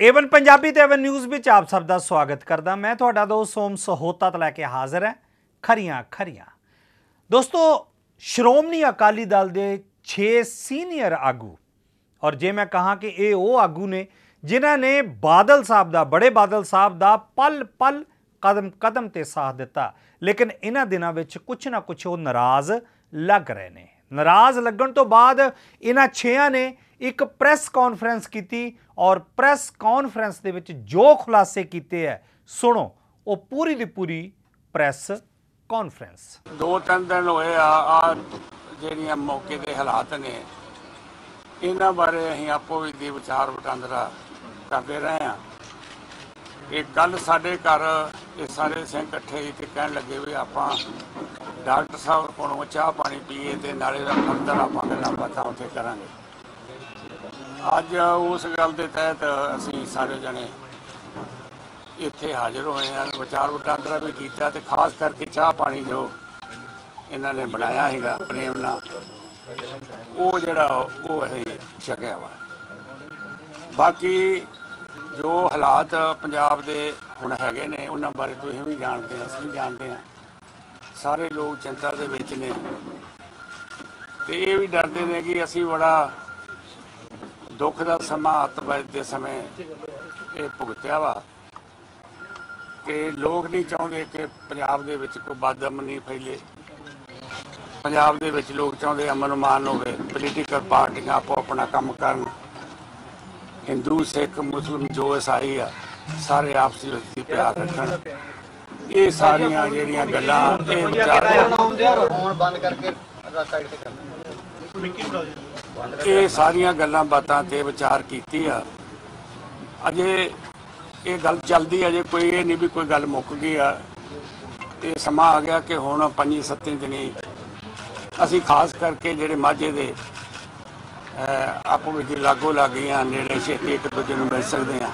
Avon Punjabi ਤੇ Avon news ਵਿੱਚ ਆਪ ਸਭ ਦਾ ਸਵਾਗਤ ਕਰਦਾ ਮੈਂ। ਤੁਹਾਡਾ ਦੋਸਤ ਸੋਮ ਸਹੋਤਾ ਤੋਂ ਲੈ ਕੇ ਹਾਜ਼ਰ ਹੈ। ਖਰੀਆਂ ਖਰੀਆਂ। ਦੋਸਤੋ, ਸ਼੍ਰੋਮਣੀ ਅਕਾਲੀ ਦਲ ਦੇ 6 ਸੀਨੀਅਰ ਆਗੂ, ਔਰ ਜੇ ਮੈਂ ਕਹਾਂ ਕਿ ਇਹ ਉਹ ਆਗੂ ਨੇ ਜਿਨ੍ਹਾਂ ਨੇ ਬਾਦਲ ਸਾਹਿਬ ਦਾ, ਬੜੇ ਬਾਦਲ ਸਾਹਿਬ ਦਾ ਪਲ ਪਲ ਕਦਮ ਕਦਮ ਤੇ ਸਾਥ ਦਿੱਤਾ। ਲੇਕਿਨ ਇਹਨਾਂ ਦਿਨਾਂ ਵਿੱਚ ਕੁਝ ਨਾ ਕੁਝ ਉਹ ਨਾਰਾਜ਼ ਲੱਗ ਰਹੇ ਨੇ। ਨਾਰਾਜ਼ ਲੱਗਣ ਤੋਂ ਬਾਅਦ ਇਹਨਾਂ ਛੇਆਂ ਨੇ ਇੱਕ ਪ੍ਰੈਸ ਕਾਨਫਰੰਸ ਕੀਤੀ ਔਰ ਪ੍ਰੈਸ ਕਾਨਫਰੰਸ ਦੇ ਵਿੱਚ ਜੋ ਖੁਲਾਸੇ ਕੀਤੇ ਹੈ ਸੁਣੋ, ਉਹ ਪੂਰੀ ਦੀ ਪੂਰੀ ਪ੍ਰੈਸ ਕਾਨਫਰੰਸ। ਦੋ ਤਿੰਨ ਦਿਨ ਹੋਏ ਆ ਆ ਜਿਹੜੀਆਂ ਮੌਕੇ ਦੇ ਹਾਲਾਤ ਨੇ, ਇਹਨਾਂ ਬਾਰੇ ਅਸੀਂ ਆਪੋ ਵੀ ਦੀ ਵਿਚਾਰ ਵਟਾਂਦਰਾ ਕਰਦੇ ਰਹੇ ਆ ਇਹ ਕੱਲ ਸਾਡੇ ਘਰ, ਇਹ ਸਾਰੇ ਸਿੰਘ ਇਕੱਠੇ ਹੀ ਤੇ ਕਹਿਣ ਲੱਗੇ ਵੀ ਆਪਾਂ ਡਾਕਟਰ ਸਾਹਿਬ ਕੋਲੋਂ ਚਾਹ ਪਾਣੀ ਪੀਏ ਤੇ ਨਾਲੇ ਦਾ ਫਰਦਰ ਆਪਾਂ ਗੱਲਾਂ ਬਾਤਾਂ ਉੱਥੇ ਕਰਾਂਗੇ। ਅੱਜ ਉਸ ਗੱਲ ਦੇ ਤਹਿਤ ਅਸੀਂ ਸਾਰੇ ਜਣੇ ਇੱਥੇ ਹਾਜ਼ਰ ਹੋਏ ਹਾਂ। ਵਿਚਾਰ ਵਟਾਂਦਰਾ ਵੀ ਕੀਤਾ ਤੇ ਖਾਸ ਕਰਕੇ ਚਾਹ ਪਾਣੀ ਜੋ ਇਹਨਾਂ ਨੇ ਬਣਾਇਆ ਹੈਗਾ ਪ੍ਰੇਮ ਨਾਲ ਉਹ ਜਿਹੜਾ ਉਹ ਅਸੀਂ ਛਕਿਆ ਵਾ। ਬਾਕੀ ਜੋ ਹਾਲਾਤ ਪੰਜਾਬ ਦੇ ਹੁਣ ਹੈਗੇ ਨੇ, ਉਹਨਾਂ ਬਾਰੇ ਤੁਸੀਂ ਵੀ ਜਾਣਦੇ ਹੋ ਅਸੀਂ ਵੀ ਜਾਣਦੇ ਹਾਂ ਸਾਰੇ ਲੋਕ ਚਿੰਤਾ ਦੇ ਵਿੱਚ ਨੇ। ਤੇ ਇਹ ਵੀ ਡਰਦੇ ਨੇ ਕਿ ਅਸੀਂ ਬੜਾ ਦੁੱਖ ਦਾ ਸਮਾਂ ਹੱਥ ਵੱਜਦੇ ਸਮੇਂ ਇਹ ਭੁਗਤਿਆ ਵਾ ਕਿ ਲੋਕ ਨਹੀਂ ਚਾਹੁੰਦੇ ਕਿ ਪੰਜਾਬ ਦੇ ਵਿੱਚ ਕੋਈ ਬਦਅਮਨੀ ਫੈਲੇ। ਪੰਜਾਬ ਦੇ ਵਿੱਚ ਲੋਕ ਚਾਹੁੰਦੇ ਅਮਨ ਮਾਨ ਹੋਵੇ ਪੋਲੀਟੀਕਲ ਪਾਰਟੀਆਂ ਆਪੋ ਆਪਣਾ ਕੰਮ ਕਰਨ। ਹਿੰਦੂ ਸਿੱਖ ਮੁਸਲਮ ਜੋ ਈਸਾਈ ਆ ਸਾਰੇ ਆਪਸੀ ਵਿੱਚ ਪਿਆਰ ਰੱਖਣ। ਇਹ ਸਾਰੀਆਂ ਜਿਹੜੀਆਂ ਗੱਲਾਂ ਇਹ ਵਿਚਾਰ ਫੋਨ ਬੰਦ ਕਰਕੇ ਸਾਈਡ ਤੇ ਕਰਨਾ। ਇਹ ਸਾਰੀਆਂ ਗੱਲਾਂ ਬਾਤਾਂ ਤੇ ਵਿਚਾਰ ਕੀਤੀ ਆ। ਅਜੇ ਇਹ ਗੱਲ ਚੱਲਦੀ ਅਜੇ ਕੋਈ ਇਹ ਨਹੀਂ ਵੀ ਕੋਈ ਗੱਲ ਮੁੱਕ ਗਈ ਆ। ਇਹ ਸਮਾਂ ਆ ਗਿਆ ਕਿ ਹੁਣ ਪੰਜੀ ਸੱਤੀ ਦਿਨੀ ਅਸੀਂ ਖਾਸ ਕਰਕੇ ਜਿਹੜੇ ਮਾਝੇ ਦੇ ਆਪੋ ਵਿੱਚ ਲਾਗੋ ਲੱਗੀਆਂ ਨੇੜੇ ਛੇਤੀ ਇੱਕ ਦੂਜੇ ਨੂੰ ਮਿਲ ਸਕਦੇ ਆ।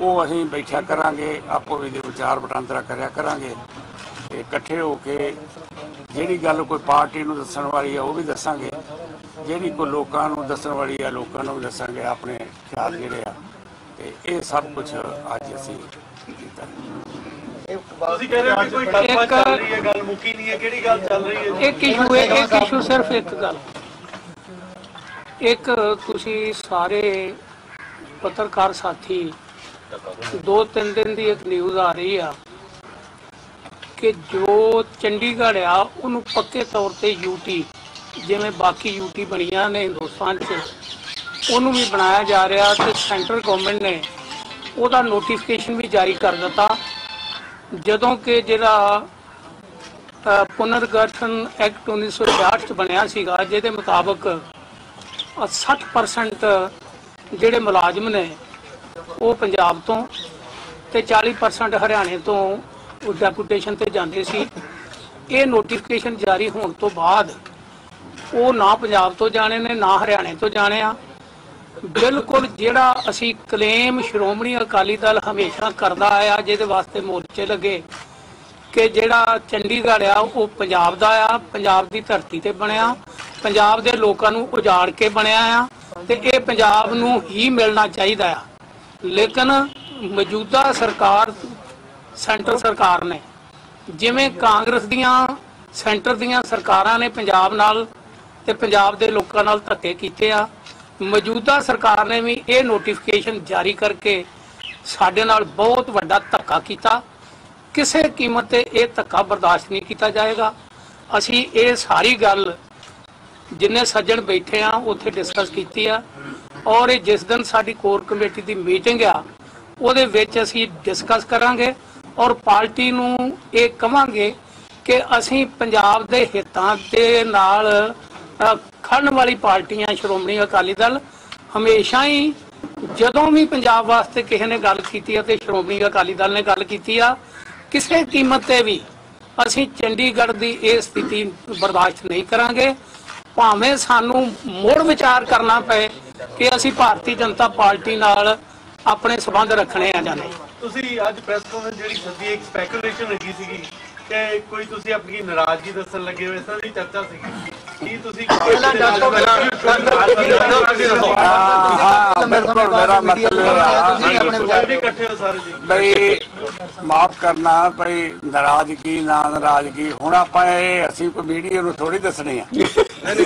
ਉਹ ਅਸੀਂ ਬੈਠਿਆ ਕਰਾਂਗੇ, ਆਪੋ ਵਿੱਚ ਵਿਚਾਰ ਵਟਾਂਦਰਾ ਕਰਿਆ ਕਰਾਂਗੇ ਤੇ ਇਕੱਠੇ ਹੋ ਕੇ ਜਿਹੜੀ ਗੱਲ ਕੋਈ ਪਾਰਟੀ ਨੂੰ ਦੱਸਣ ਵਾਲੀ ਆ, ਉਹ ਵੀ ਦੱਸਾਂਗੇ। ਜਿਹੜੀ ਕੋਈ ਲੋਕਾਂ ਨੂੰ ਦੱਸਣ ਵਾਲੀ ਆ ਲੋਕਾਂ ਨੂੰ ਵੀ ਦੱਸਾਂਗੇ ਆਪਣੇ ਖਿਆਲ ਜਿਹੜੇ ਆ ਤੇ ਇਹ ਸਭ ਕੁਝ ਅੱਜ ਅਸੀਂ ਕੀਤਾ। ਤੁਸੀਂ ਕਹਿ ਰਹੇ ਹੋ ਕਿ ਕੋਈ ਗੱਲਬਾਤ ਚੱਲ ਰਹੀ ਹੈ ਗੱਲ ਮੁੱਕੀ ਨਹੀਂ ਹੈ ਕਿਹੜੀ ਗੱਲ ਚੱਲ ਰਹੀ ਹੈ ਇੱਕ ਇਸ਼ੂ ਹੈ ਇੱਕ ਇਸ਼ੂ ਸਿਰਫ ਇੱਕ ਗੱਲ। ਇੱਕ ਤੁਸੀਂ ਸਾਰੇ ਪੱਤਰਕਾਰ ਸਾਥੀ ਦੋ ਤਿੰਨ ਦਿਨ ਦੀ ਇੱਕ ਨਿਊਜ਼ ਆ ਰਹੀ ਆ ਕਿ ਜੋ ਚੰਡੀਗੜ੍ਹ ਆ ਉਹਨੂੰ ਪੱਕੇ ਤੌਰ ਤੇ ਯੂਟੀ ਜਿਵੇਂ ਬਾਕੀ ਯੂਟੀ ਬਣੀਆਂ ਨੇ ਹਿੰਦੁਸਤਾਨ 'ਚ ਉਹਨੂੰ ਵੀ ਬਣਾਇਆ ਜਾ ਰਿਹਾ ਤੇ ਸੈਂਟਰਲ ਗਵਰਨਮੈਂਟ ਨੇ ਉਹਦਾ ਨੋਟੀਫਿਕੇਸ਼ਨ ਵੀ ਜਾਰੀ ਕਰ ਦਿੱਤਾ। ਜਦੋਂ ਕਿ ਜਿਹੜਾ ਪੁਨਰਗਠਨ ਐਕਟ 1966 ਚ ਬਣਿਆ ਸੀਗਾ ਜਿਹਦੇ ਮੁਤਾਬਕ ਅ, 60% ਜਿਹੜੇ ਮੁਲਾਜ਼ਮ ਨੇ ਉਹ ਪੰਜਾਬ ਤੋਂ ਤੇ 40% ਹਰਿਆਣੇ ਤੋਂ ਉਹ ਡੈਪੂਟੇਸ਼ਨ ਤੇ ਜਾਂਦੇ ਸੀ। ਇਹ ਨੋਟੀਫਿਕੇਸ਼ਨ ਜਾਰੀ ਹੋਣ ਤੋਂ ਬਾਅਦ ਉਹ ਨਾ ਪੰਜਾਬ ਤੋਂ ਜਾਣੇ ਨੇ, ਨਾ ਹਰਿਆਣੇ ਤੋਂ ਜਾਣੇ ਆ। ਬਿਲਕੁਲ ਜਿਹੜਾ ਅਸੀਂ ਕਲੇਮ ਸ਼੍ਰੋਮਣੀ ਅਕਾਲੀ ਦਲ ਹਮੇਸ਼ਾ ਕਰਦਾ ਆਇਆ, ਜਿਹਦੇ ਵਾਸਤੇ ਮੋਰਚੇ ਲੱਗੇ, ਕਿ ਜਿਹੜਾ ਚੰਡੀਗੜ੍ਹ ਆ, ਉਹ ਪੰਜਾਬ ਦਾ ਆ, ਪੰਜਾਬ ਦੀ ਧਰਤੀ ਤੇ ਬਣਿਆ, ਪੰਜਾਬ ਦੇ ਲੋਕਾਂ ਨੂੰ ਉਜਾੜ ਕੇ ਬਣਿਆ ਆ, ਤੇ ਇਹ ਪੰਜਾਬ ਨੂੰ ਹੀ ਮਿਲਣਾ ਚਾਹੀਦਾ ਆ। ਲੇਕਿਨ ਮੌਜੂਦਾ ਸਰਕਾਰ, ਸੈਂਟਰ ਸਰਕਾਰ ਨੇ, ਜਿਵੇਂ ਕਾਂਗਰਸ ਦੀਆਂ, ਸੈਂਟਰ ਦੀਆਂ ਸਰਕਾਰਾਂ ਨੇ ਪੰਜਾਬ ਨਾਲ ਤੇ ਪੰਜਾਬ ਦੇ ਲੋਕਾਂ ਨਾਲ ਧੱਕੇ ਕੀਤੇ ਆ। ਮੌਜੂਦਾ ਸਰਕਾਰ ਨੇ ਵੀ ਇਹ ਨੋਟੀਫਿਕੇਸ਼ਨ ਜਾਰੀ ਕਰਕੇ ਸਾਡੇ ਨਾਲ ਬਹੁਤ ਵੱਡਾ ਧੱਕਾ ਕੀਤਾ। ਕਿਸੇ ਕੀਮਤ ਤੇ ਇਹ ਧੱਕਾ ਬਰਦਾਸ਼ਤ ਨਹੀਂ ਕੀਤਾ ਜਾਏਗਾ। ਅਸੀਂ ਇਹ ਸਾਰੀ ਗੱਲ ਜਿੰਨੇ ਸੱਜਣ ਬੈਠੇ ਆ, ਉੱਥੇ ਡਿਸਕਸ ਕੀਤੀ ਆ। ਔਰ ਇਹ ਜਿਸ ਦਿਨ ਸਾਡੀ ਕੋਰ ਕਮੇਟੀ ਦੀ ਮੀਟਿੰਗ ਆ, ਉਹਦੇ ਵਿੱਚ ਅਸੀਂ ਡਿਸਕਸ ਕਰਾਂਗੇ ਔਰ ਪਾਰਟੀ ਨੂੰ ਇਹ ਕਵਾਂਗੇ ਕਿ ਅਸੀਂ ਪੰਜਾਬ ਦੇ ਹਿੱਤਾਂ ਦੇ ਨਾਲ ਖੜਨ ਵਾਲੀ ਪਾਰਟੀਆਂ ਸ਼੍ਰੋਮਣੀ ਅਕਾਲੀ ਦਲ ਹਮੇਸ਼ਾ ਹੀ ਜਦੋਂ ਵੀ ਪੰਜਾਬ ਵਾਸਤੇ ਕਿਸੇ ਨੇ ਗੱਲ ਕੀਤੀ ਆ ਸ਼੍ਰੋਮਣੀ ਅਕਾਲੀ ਦਲ ਨੇ ਗੱਲ ਕੀਤੀ ਆ, ਕਿਸੇ ਕੀਮਤ ਤੇ ਵੀ ਅਸੀਂ ਚੰਡੀਗੜ੍ਹ ਦੀ ਇਹ ਸਥਿਤੀ ਬਰਦਾਸ਼ਤ ਨਹੀਂ ਕਰਾਂਗੇ। ਭਾਵੇਂ ਸਾਨੂੰ ਮੋੜ ਵਿਚਾਰ ਕਰਨਾ ਪਏ ਕਿ ਅਸੀਂ ਭਾਰਤੀ ਜਨਤਾ ਪਾਰਟੀ ਨਾਲ ਆਪਣੇ ਸਬੰਧ ਰੱਖਣੇ ਆ ਜਾਂ ਤੁਸੀਂ ਅੱਜ ਪ੍ਰੈਸ ਕਾਨਫਰੰਸ ਜਿਹੜੀ ਸੱਦੀ, ਇੱਕ ਸਪੈਕੂਲੇਸ਼ਨ ਲੱਗੀ ਸੀਗੀ ਕਿ ਕੋਈ ਤੁਸੀਂ ਆਪਣੀ ਨਾਰਾਜ਼ਗੀ ਦੱਸਣ ਲੱਗੇ ਹੋ, ਇਸ ਤਰ੍ਹਾਂ ਦੀ ਚਰਚਾ ਸੀਗੀ। ਕੀ ਤੁਸੀਂ ਪਹਿਲਾਂ ਦੱਸੋ, ਪਹਿਲਾਂ- ਹਾਂ ਬਿਲਕੁਲ ਮੇਰਾ ਮਤਲਬ ਇਹ ਆ ਤੁਸੀਂ ਆਪਣੇ ਵਿਚਾਰ ਤੁਸੀਂ ਵੀ ਇਕੱਠੇ ਹੋ ਸਾਰੇ ਜੀ। ਬਈ ਮਾਫ ਕਰਨਾ ਬਈ ਨਾਰਾਜ਼ਗੀ ਨਾ ਨਾਰਾਜ਼ਗੀ। ਹੁਣ ਆਪਾਂ ਇਹ ਅਸੀਂ ਕੋਈ ਮੀਡੀਆ ਨੂੰ ਥੋੜੀ ਦੱਸਣੀ ਆ। ਨਹੀਂ